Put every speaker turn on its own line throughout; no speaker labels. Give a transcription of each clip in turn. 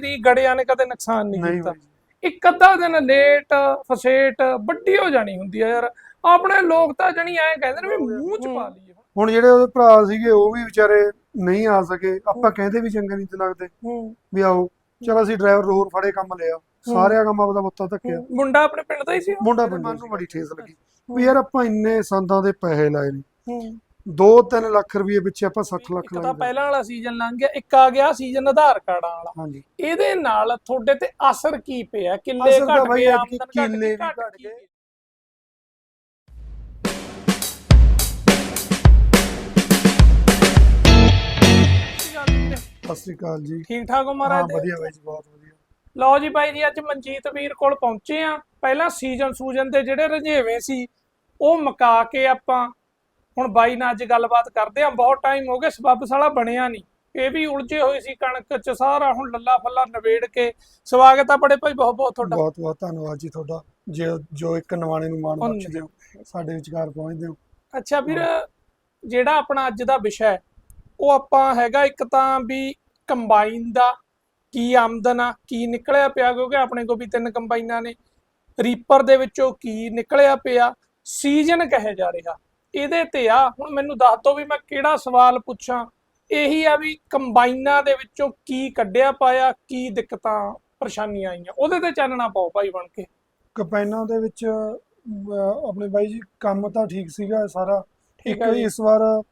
ਤੇਰੀ ਗੜਿਆਂ ਨੇ ਕਦੇ ਨੁਕਸਾਨ ਨਹੀਂ ਕੀਤਾ। ਇੱਕ ਅੱਧਾ ਦਿਨ ਲੇਟ ਫਸੇਟ ਵੱਡੀ ਹੋ ਜਾਣੀ ਹੁੰਦੀ ਆ ਯਾਰ। ਆਪਣੇ ਲੋਕ ਤਾਂ ਜਣੀ ਐਂ ਕਹਿੰਦੇ ਨੇ ਵੀ ਮੂੰਹ ਚ ਪਾ ਲਈਏ।
ਹੁਣ ਜਿਹੜੇ ਉਹਦੇ ਭਰਾ ਸੀਗੇ ਉਹ ਵੀ ਵਿਚਾਰੇ ਨਹੀਂ ਆ ਸਕੇ। ਆਪਾਂ ਕਹਿੰਦੇ ਵੀ ਚੰਗੇ ਨਹੀਂ ਤੇ ਲੱਗਦੇ। ਵੀ ਆਓ ਚਲ ਅਸੀਂ ਡਰਾਈਵਰ ਹੋਰ ਫੜੇ ਕੰਮ ਲਿਆ ਸਾਰਿਆਂ ਕੰਮ ਆਪਦਾ ਬੱਤਾ ਧੱਕਿਆ।
ਮੁੰਡਾ ਆਪਣੇ ਪਿੰਡ ਦਾ ਹੀ ਸੀ
ਮੁੰਡਾ ਪਿੰਡ ਨੂੰ ਬੜੀ ਠੇਸ ਲੱਗੀ। ਵੀ ਯਾਰ ਆਪਾਂ ਇੰਨੇ ਸੰਦਾਂ ਦੇ ਪੈਸੇ ਲਾਏ ਨੇ। 2-3 ਲੱਖ ਰੁਪਏ ਪਿੱਛੇ ਆਪਾਂ 60 ਲੱਖ
ਇੱਕ ਤਾਂ ਪਹਿਲਾਂ ਵਾਲਾ ਸੀਜ਼ਨ ਲੰਘ ਗਿਆ ਇੱਕ ਆ ਗਿਆ ਸੀਜ਼ਨ ਆਧਾਰ ਕਾਰਡਾਂ ਵਾਲਾ।
ਹਾਂਜੀ।
ਇਹਦੇ ਨਾਲ ਤੁਹਾਡੇ ਤੇ ਅਸਰ ਕੀ ਪਿਆ? ਕਿੱਲੇ
ਅਸਰ ਤਾਂ
ਘਟ
ਬਾਈ
ਗਏ
ਐਤਕੀ
ਆਮਦਨ ਘਟ
ਕਿੱਲੇ
ਗਈ
ਵੀ
ਘਟ
ਗਏ। ਸਤਿ ਸ੍ਰੀ ਅਕਾਲ ਜੀ।
ਠੀਕ ਠਾਕ ਹੋ
ਹਾਂ
ਮਹਾਰਾਜ
ਵਧੀਆ ਬਾਈ ਜੀ ਬਹੁਤ ਵਧੀਆ।
ਲਓ ਜੀ ਬਾਈ ਜੀ ਅੱਜ ਮਨਜੀਤ ਵੀਰ ਕੋਲ ਪਹੁੰਚੇ ਆ ਪਹਿਲਾਂ ਸੀਜ਼ਨ ਸੂਜਨ ਦੇ ਜਿਹੜੇ ਰਜੇਵੇਂ ਸੀ ਉਹ ਮਕਾ ਕੇ ਆਪਾਂ ਹੁਣ ਬਾਈ ਨਾਲ ਅੱਜ ਗੱਲਬਾਤ ਕਰਦੇ ਆ ਬਹੁਤ ਟਾਈਮ ਹੋ ਗਿਆ ਸਬੱਬ ਸਾਲਾ ਬਣਿਆ ਨਹੀਂ ਇਹ ਵੀ ਉਲਝੇ ਹੋਏ ਸੀ ਕਣਕ ਚ ਸਾਰਾ ਹੁਣ ਲੱਲਾ ਫੱਲਾ ਨਵੇੜ ਕੇ। ਸਵਾਗਤ ਆ ਬੜੇ ਭਾਈ ਬਹੁਤ ਬਹੁਤ ਤੁਹਾਡਾ।
ਬਹੁਤ ਬਹੁਤ ਧੰਨਵਾਦ ਜੀ ਤੁਹਾਡਾ। ਜੋ ਜੋ ਇੱਕ ਨਵਾਣੇ ਨੂੰ ਮਾਣ। ਬਖਸ਼ਦੇ ਹੋ ਸਾਡੇ ਵਿਚਕਾਰ ਪਹੁੰਚਦੇ ਹੋ।
ਅੱਛਾ ਵੀਰ ਜਿਹੜਾ ਆਪਣਾ ਅੱਜ ਦਾ ਵਿਸ਼ਾ ਹੈ ਉਹ ਆਪਾਂ ਹੈਗਾ ਇੱਕ ਤਾਂ ਵੀ ਕੰਬਾਈਨ ਦਾ ਕੀ ਆਮਦਨ ਆ ਕੀ ਨਿਕਲਿਆ ਪਿਆ ਕਿਉਂਕਿ ਆਪਣੇ ਕੋਲ ਵੀ ਤਿੰਨ ਕੰਬਾਈਨਾਂ ਨੇ। ਰੀਪਰ ਦੇ ਵਿੱਚੋਂ ਕੀ ਨਿਕਲਿਆ ਪਿਆ ਸੀਜ਼ਨ ਕਹੇ ਜਾ ਰਿਹਾ? ਇਹਦੇ ਤੇ ਆ ਹੁਣ ਮੈਨੂੰ ਦੱਸ ਦਿਓ ਵੀ ਮੈਂ ਕਿਹੜਾ ਸਵਾਲ ਪੁੱਛਾਂ। ਇਹੀ ਆ ਵੀ ਕੰਬਾਈਨਾਂ ਦੇ ਵਿੱਚੋਂ ਕੀ ਕੱਢਿਆ ਪਾਇਆ ਕੀ ਦਿੱਕਤਾਂ ਪਰੇਸ਼ਾਨੀਆਂ ਆਈਆਂ। ਉਹਦੇ ਤੇ ਚਾਨਣਾ ਪਾਓ ਭਾਈ ਬਣ ਕੇ।
ਕਪੈਨਾਂ ਦੇ ਵਿੱਚ ਅਹ, ਆਪਣੇ ਬਾਈ ਜੀ ਕੰਮ ਤਾਂ ਠੀਕ ਸੀਗਾ ਸਾਰਾ।
ਠੀਕ
ਇੱਕ
ਹੈ ਜੀ।
ਇਸ ਵਾਰ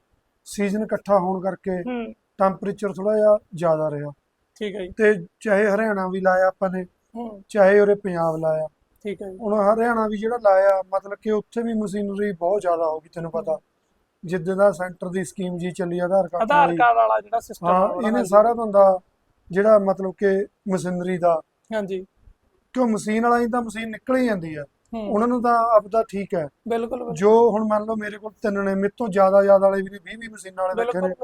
ਸੀਜ਼ਨ ਇਕੱਠਾ ਹੋਣ ਕਰਕੇ
ਹੂੰ।
ਟੈਂਪਰੇਚਰ ਥੋੜਾ ਜਿਹਾ ਜ਼ਿਆਦਾ ਰਿਹਾ।
ਠੀਕ ਹੈ ਜੀ।
ਤੇ ਚਾਹੇ ਹਰਿਆਣਾ ਵੀ ਲਾਇਆ ਆਪਾਂ ਨੇ
ਹੂੰ।
ਚਾਹੇ ਉਰੇ ਪੰਜਾਬ ਲਾਇਆ।
ਠੀਕ ਹੈ
ਹੁਣ ਹਰਿਆਣਾ ਵੀ ਜਿਹੜਾ ਲਾਇਆ ਮਤਲਬ ਕਿ ਉੱਥੇ ਵੀ ਮਸ਼ੀਨਰੀ ਬਹੁਤ ਜ਼ਿਆਦਾ ਹੋ ਗਈ ਤੈਨੂੰ ਪਤਾ। ਜਿੱਦਾਂ ਦਾ ਸੈਂਟਰ ਦੀ ਸਕੀਮ ਜੀ ਚੱਲੀ ਆਧਾਰ ਕਾਰਡ
ਆਧਾਰ ਕਾਰਡ ਵਾਲਾ ਜਿਹੜਾ ਸਿਸਟਮ
ਹਾਂ ਇਹਨੇ ਸਾਰਾ ਧੰਦਾ ਜਿਹੜਾ ਮਤਲਬ ਕਿ ਮਸ਼ੀਨਰੀ ਦਾ।
ਹਾਂਜੀ।
ਕਿਉਂ ਮਸ਼ੀਨ ਵਾਲਾ ਹੀ ਤਾਂ ਮਸ਼ੀਨ ਨਿਕਲ ਹੀ ਜਾਂਦੀ ਹੂੰ। ਉਹਨਾਂ ਨੂੰ ਤਾਂ ਆਪਦਾ ਠੀਕ ਹੈ।
ਬਿਲਕੁਲ
ਜੋ ਹੁਣ ਮੰਨ ਲਓ ਮੇਰੇ ਕੋਲ ਤਿੰਨ ਨੇ ਮੇਰੇ ਤੋਂ ਜ਼ਿਆਦਾ ਜ਼ਿਆਦਾ ਵਾਲੇ ਵੀ ਨੇ 20 20 ਮਸ਼ੀਨਾਂ ਵਾਲੇ ਬੈਠੇ ਨੇ।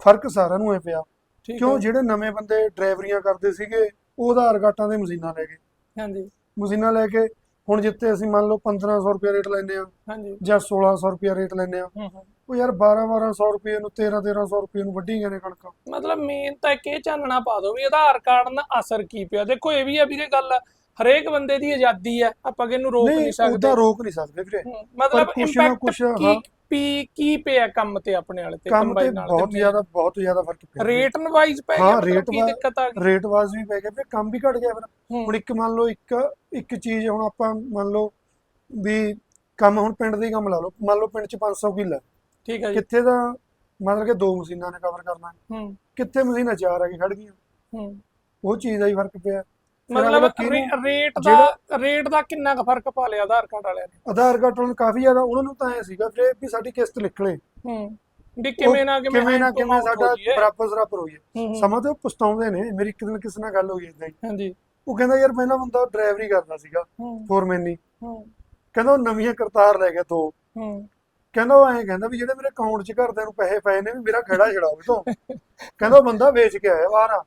ਫ਼ਰਕ ਸਾਰਿਆਂ ਨੂੰ ਇਹ ਪਿਆ। ਕਿਉਂ ਜਿਹੜੇ ਨਵੇਂ ਬੰਦੇ ਡਰਾਈਵਰੀਆਂ ਕਰਦੇ ਸੀਗੇ ਉਹ ਆਧਾਰ ਕਾਰਡਾਂ ਦੇ ਮਸ਼ੀਨਾਂ ਲੈ ਗਏ।
ਹਾਂਜੀ।
ਮਸ਼ੀਨਾਂ ਲੈ ਕੇ ਹੁਣ ਜਿੱਤੇ ਅਸੀਂ ਮੰਨ ਲਓ 1500 ਰੁਪਏ ਰੇਟ ਲੈਂਦੇ ਆ
ਹਾਂਜੀ।
ਜਾਂ 1600 ਰੁਪਏ ਰੇਟ ਲੈਂਦੇ ਆ
ਹੂੰ ਹੂੰ।
ਉਹ ਯਾਰ 12 1200 ਰੁਪਏ ਨੂੰ 13 1300 ਰੁਪਏ ਨੂੰ ਵੱਢੀ ਗਏ ਨੇ ਕਣਕਾਂ।
ਮਤਲਬ ਮੇਨ ਤਾਂ ਇੱਕ ਇਹ ਚਾਨਣਾ ਪਾ ਦੋ ਵੀ ਆਧਾਰ ਕਾਰਡ ਨਾਲ ਅਸਰ ਕੀ ਪਿਆ। ਦੇਖੋ ਇਹ ਵੀ ਆ ਵੀਰੇ ਗੱਲ ਹਰੇਕ ਬੰਦੇ ਦੀ ਆਜ਼ਾਦੀ ਹੈ ਆਪਾਂ ਕਿਹਨੂੰ ਰੋਕ ਨਹੀਂ
ਨਹੀਂ
ਸਕਦੇ।
ਉਹਦਾ ਰੋਕ ਨਹੀਂ ਸਕਦੇ ਵੀਰੇ।
ਮਤਲਬ ਇੰਪੈਕਟ ਕੀ ਪੀ ਕੀ ਪਿਆ ਕੰਮ ਤੇ ਆਪਣੇ ਵਾਲੇ ਤੇ
ਕੰਮ ਤੇ ਬਹੁਤ ਜ਼ਿਆਦਾ ਬਹੁਤ ਜ਼ਿਆਦਾ ਫ਼ਰਕ ਪਿਆ
ਰੇਟ ਵਾਈਜ਼ ਪੈ
ਹਾਂ,
ਗਿਆ ਮਤਲਬ ਕੀ
ਵਾ-
ਦਿੱਕਤ ਆ ਗਈ?
ਰੇਟ ਵਾਸ ਵੀ ਪੈ ਗਿਆ ਫਿਰ ਕੰਮ ਵੀ ਘਟ ਗਿਆ ਫਿਰ।
ਹੂੰ,
ਹੁਣ ਇੱਕ ਮੰਨ ਲਓ ਇੱਕ ਇੱਕ ਚੀਜ਼ ਹੁਣ ਆਪਾਂ ਮੰਨ ਲਓ ਵੀ ਕੰਮ ਹੁਣ ਪਿੰਡ ਦੇ ਹੀ ਕੰਮ ਲਾ ਲਓ ਮੰਨ ਲਓ ਪਿੰਡ 'ਚ 500 ਕਿੱਲਾ
ਠੀਕ ਹੈ ਜੀ।
ਕਿੱਥੇ ਦਾ ਮਤਲਬ ਕਿ ਦੋ ਮਸ਼ੀਨਾਂ ਨੇ ਕਵਰ ਕਰਨਾ। ਹੈ। ਕਿੱਥੇ ਮਸ਼ੀਨਾਂ ਚਾਰ ਆ ਕੇ ਖੜ ਗਈਆਂ।
ਹੂੰ।
ਉਹ ਚੀਜ਼ ਦਾ ਹੀ ਫ਼ਰਕ ਪਿਆ।
ਮਤਲਬ ਰੇਟ ਦਾ ਰੇਟ ਦਾ ਕਿੰਨਾ ਕੁ ਫ਼ਰਕ ਪਾ ਲਿਆ ਆਧਾਰ ਕਾਰਡ ਵਾਲਿਆਂ ਨੇ?
ਆਧਾਰ ਕਾਰਡ ਨੂੰ ਕਾਫੀ ਜ਼ਿਆਦਾ ਉਹਨਾਂ ਨੂੰ ਤਾਂ ਐ ਸੀਗਾ ਵੀਰੇ ਵੀ ਸਾਡੀ ਕਿਸ਼ਤ ਨਿਕਲੇ।
ਹੂੰ। ਵੀ ਕਿਵੇਂ ਨਾ ਕਿਵੇਂ
ਕਿਵੇਂ ਨਾ ਕਿਵੇਂ ਸਾਡਾ। ਬਰਾਬਰ ਸਰਾਬਰ ਹੋਈ ਹੈ
ਹੂੰ, ਹੂੰ,
ਸਮਾਂ ਤੇ ਉਹ ਪਛਤਾਉਂਦੇ ਨੇ ਮੇਰੀ ਇੱਕ ਦਿਨ ਕਿਸੇ ਨਾਲ ਗੱਲ ਹੋਈ ਹੀ।
ਹਾਂਜੀ।
ਉਹ ਕਹਿੰਦਾ ਯਾਰ ਪਹਿਲਾਂ ਬੰਦਾ ਡਰਾਈਵਰੀ ਕਰਦਾ ਸੀਗਾ ਫੋਰਮੈਨੀ
ਹੂੰ।
ਕਹਿੰਦਾ ਉਹ ਨਵੀਆਂ ਕਰਤਾਰ ਲੈ ਗਿਆ ਦੋ।
ਹੂੰ।
ਕਹਿੰਦਾ ਉਹ ਐਂ ਕਹਿੰਦਾ ਵੀ ਜਿਹੜੇ ਮੇਰੇ ਅਕਾਊਂਟ 'ਚ ਘਰਦਿਆਂ ਨੂੰ ਪੈਸੇ ਪਏ ਨੇ ਵੀ ਮੇਰਾ ਖੜਾ ਛੜਾਓ ਤੋਂ। ਕਹਿੰਦਾ ਉਹ ਬੰਦਾ ਵੇਚ ਕੇ ਆਇਆ ਬਾਹਰ ਆ।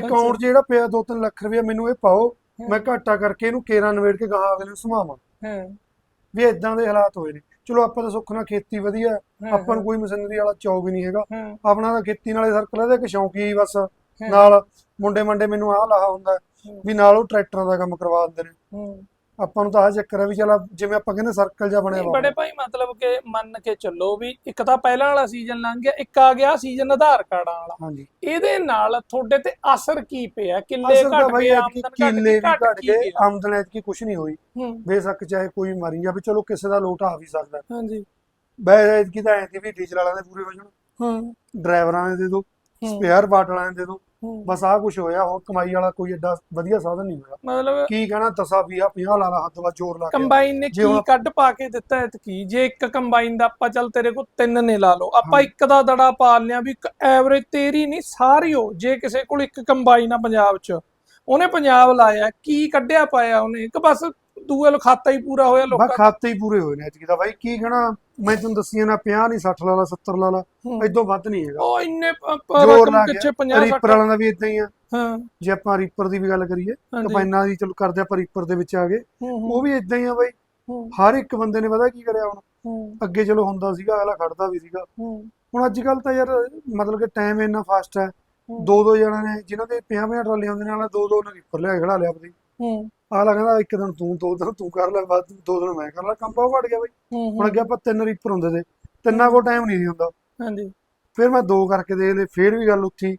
ਵੀ 'ਚ ਜਿਹੜਾ ਪਿਆ 2-3 ਲੱਖ ਰੁਪਇਆ ਮੈਨੂੰ ਇਹ ਪਾਓ ਮੈਂ ਘਾਟਾ ਕਰਕੇ ਇਹਨੂੰ ਕੇਰਾਂ ਨਵੇੜ ਕੇ ਗਾਹਾਂ ਅਗਲੇ ਨੂੰ ਸਮਾਵਾਂ।
ਹਾਂ।
ਵੀ ਇਦਾਂ ਦੇ ਹਾਲਾਤ ਹੋਏ ਨੇ। ਚਲੋ ਆਪਾਂ ਤਾਂ ਸੁੱਖ ਨਾਲ ਖੇਤੀ ਵਧੀਆ ਆਪਾਂ ਨੂੰ ਕੋਈ ਮਸ਼ੀਨਰੀ ਵਾਲਾ ਚੌ ਵੀ ਨਹੀਂ ਹੈਗਾ। ਆਪਣਾ ਤਾਂ ਖੇਤੀ ਨਾਲੇ ਸਰਕਲ ਹੈ ਤੇ ਇੱਕ ਸ਼ੌਂਕੀ ਬਸ। ਨਾਲ ਮੁੰਡੇ ਮੰਡੇ ਮੈਨੂੰ ਆਹ ਲਾਹਾ ਹੁੰਦਾ ਵੀ ਨਾਲ ਉਹ ਟਰੈਕਟਰਾਂ ਦਾ ਕੰਮ ਕਰਵਾ ਦਿੰਦੇ ਨੇ।
ਹੂੰ।
ਆਪਾਂ ਨੂੰ ਤਾਂ ਆਹ ਚੱਕਰ ਹੈ ਵੀ ਚਲ ਜਿਵੇਂ ਆਪਾਂ ਕਹਿੰਦੇ ਸਰਕਲ ਜਿਹਾ ਬਣਿਆ
ਨਹੀਂ, ਬੜੇ ਭਾਈ ਮਤਲਬ ਕਿ ਮੰਨ ਕੇ ਚੱਲੋ ਵੀ ਇੱਕ ਤਾਂ ਪਹਿਲਾਂ ਵਾਲਾ ਸੀਜ਼ਨ ਲੰਘ ਗਿਆ ਇੱਕ ਆ ਗਿਆ ਸੀਜ਼ਨ ਆਧਾਰ ਕਾਰਡਾਂ ਵਾਲਾ।
ਹਾਂਜੀ।
ਇਹਦੇ ਨਾਲ ਤੁਹਾਡੇ ਤੇ ਅਸਰ ਕੀ ਪਿਆ? ਕਿੱਲੇ
ਅਸਲ ਤਾਂ
ਘਟ
ਬਾਈ
ਗਏ
ਐਤਕੀ
ਆਮਦਨ ਘਟ
ਕਿੱਲੇ ਵੀ ਘਟ ਗਏ? ਆਮਦਨ ਐਤਕੀ ਕੁਝ ਨਹੀਂ ਹੋਈ।
ਹੂੰ।
ਬੇਸ਼ੱਕ ਚਾਹੇ ਕੋਈ ਮਰੀ ਜਾਵੇ ਚਲੋ ਕਿਸੇ ਦਾ ਲੋਟ ਆ ਵੀ ਸਕਦਾ।
ਹਾਂਜੀ।
ਬੈ ਐਤਕੀ ਤਾਂ ਐਂ ਸੀ ਵੀ ਡੀਜ਼ਲ ਵਾਲਿਆਂ ਦੇ ਪੂਰੇ ਹੋ ਜਾਣ।
ਹਾਂ।
ਡਰਾਈਵਰਾਂ ਦੇ ਦੇ
ਹੂੰ,
ਸਪੇਅਰ ਪਾਰਟ ਵਾਲਿਆਂ ਦੇ
ਹੂੰ।
ਬਸ ਆਹ ਕੁਝ ਹੋਇਆ ਹੋਰ ਕਮਾਈ ਵਾਲਾ ਕੋਈ ਐਡਾ ਵਧੀਆ ਸਾਧਨ ਨਹੀਂ ਹੋਇਆ।
ਮਤਲਬ
ਕੀ ਕਹਿਣਾ ਦਸਾਂ 20 50 ਲਾ ਲਾ ਹੱਥ ਵਾ ਜ਼ੋਰ ਲਾ ਕੇ।
ਕੰਬਾਈਨ ਨੇ ਕੀ ਕੱਢ ਪਾ ਕੇ ਦਿੱਤਾ ਐ ਕੀ? ਜੇ ਇੱਕ ਕੰਬਾਈਨ ਦਾ ਆਪਾਂ ਚੱਲ ਤੇਰੇ ਕੋਲ ਤਿੰਨ ਨੇ ਲਾ ਲਓ। ਆਪਾਂ। ਇੱਕ ਦਾ ਦੜਾ ਪਾਲ ਲਿਆ ਵੀ ਐਵਰੇਜ ਤੇਰੀ ਨਹੀਂ ਸਾਰੀ ਹੋ ਜੇ ਕਿਸੇ ਕੋਲ ਇੱਕ ਕੰਬਾਈਨ ਆ ਪੰਜਾਬ 'ਚ ਉਹਨੇ ਪੰਜਾਬ ਲਾਇਆ ਕੀ ਕੱਢਿਆ ਪਾਇਆ ਉਹਨੇ? ਇੱਕ ਬਸ ਦੂਏ ਲੋ ਖਾਤਾ ਹੀ ਪੂਰਾ ਹੋਇਆ
ਬਾ
ਲੋਕਾਂ
ਖਾਤੇ ਹੀ ਪੂਰੇ ਹੋਏ ਨੇ ਐਤਕੀ ਦਾ ਬਾਈ ਕੀ ਕਹਿਣਾ? ਮੈਂ ਤੁਹਾਨੂੰ ਦੱਸੀਆਂ ਨਾ 50 ਨਹੀਂ 60 ਲਾ ਲਾ 70 ਲਾ ਲਾ
ਹੂੰ।
ਇਦੋਂ ਵੱਧ ਨਹੀਂ ਹੈਗਾ।
ਉਹ ਇੰਨੇ ਪ- ਪ-
ਜ਼ੋਰ
ਰਕਮ
ਲਾ
ਪਿੱਛੇ
ਕੇ
50
ਰੀਪਰ
60
ਵਾਲਿਆਂ ਦਾ ਵੀ ਇਦਾਂ ਹੀ ਆ।
ਹਾਂ।
ਜੇ ਆਪਾਂ ਰੀਪਰ ਦੀ ਵੀ ਗੱਲ ਕਰੀਏ
ਹਾਂਜੀ।
ਦੀ ਚਲੋ ਕਰਦੇ ਆਪਾਂ ਰੀਪਰ ਦੇ ਵਿੱਚ ਆ ਗਏ।
ਹੂੰ, ਹੂੰ,
ਉਹ ਵੀ ਇਦਾਂ ਹੀ ਆ ਬਾਈ।
ਹੂੰ,
ਹਰ ਇੱਕ ਬੰਦੇ ਨੇ ਪਤਾ ਕੀ ਕਰਿਆ ਹੁਣ?
ਹੂੰ,
ਅੱਗੇ ਚਲੋ ਹੁੰਦਾ ਸੀਗਾ ਅਗਲਾ ਖੜਦਾ ਵੀ ਸੀਗਾ।
ਹੂੰ,
ਹੁਣ ਅੱਜ ਕੱਲ ਤਾਂ ਯਾਰ ਮਤਲਬ ਕਿ ਟਾਈਮ ਇੰਨਾ ਫਾਸਟ ਹੈ।
ਹੂੰ।
ਦੋ ਦੋ ਜਣਾਂ ਨੇ ਜਿਨ੍ਹਾਂ ਦੇ 50 50 ਟਰਾਲੀਆਂ ਹੁੰਦੀਆਂ ਨੇ ਨਾਲ ਦੋ ਦੋ ਨੇ ਰੀਪਰ ਲਿਆ ਕੇ ਖੜਾ ਲਿਆ ਆਪਣੀ
ਹੂੰ।
ਆਲਾ ਕਹਿੰਦਾ ਇੱਕ ਦਿਨ ਤੂੰ ਦੋ ਦਿਨ ਤੂੰ ਕਰ ਲੈ ਬਾਅਦ ਦੋ ਦਿਨ ਮੈਂ ਕਰ ਲਾ ਕੰਮ ਬਹੁਤ ਘਟ ਗਿਆ ਬਈ। ਹੁਣ ਅੱਗੇ ਆਪਾਂ ਤਿੰਨ ਰੀਪਰ ਹੁੰਦੇ ਤੇ ਤਿੰਨਾਂ ਕੋਲ ਟਾਈਮ ਨਹੀਂ ਹੁੰਦਾ।
ਹਾਂਜੀ।
ਫਿਰ ਮੈਂ ਦੋ ਕਰਕੇ ਦੇ ਲਏ ਫਿਰ ਵੀ ਗੱਲ ਉੱਥੀ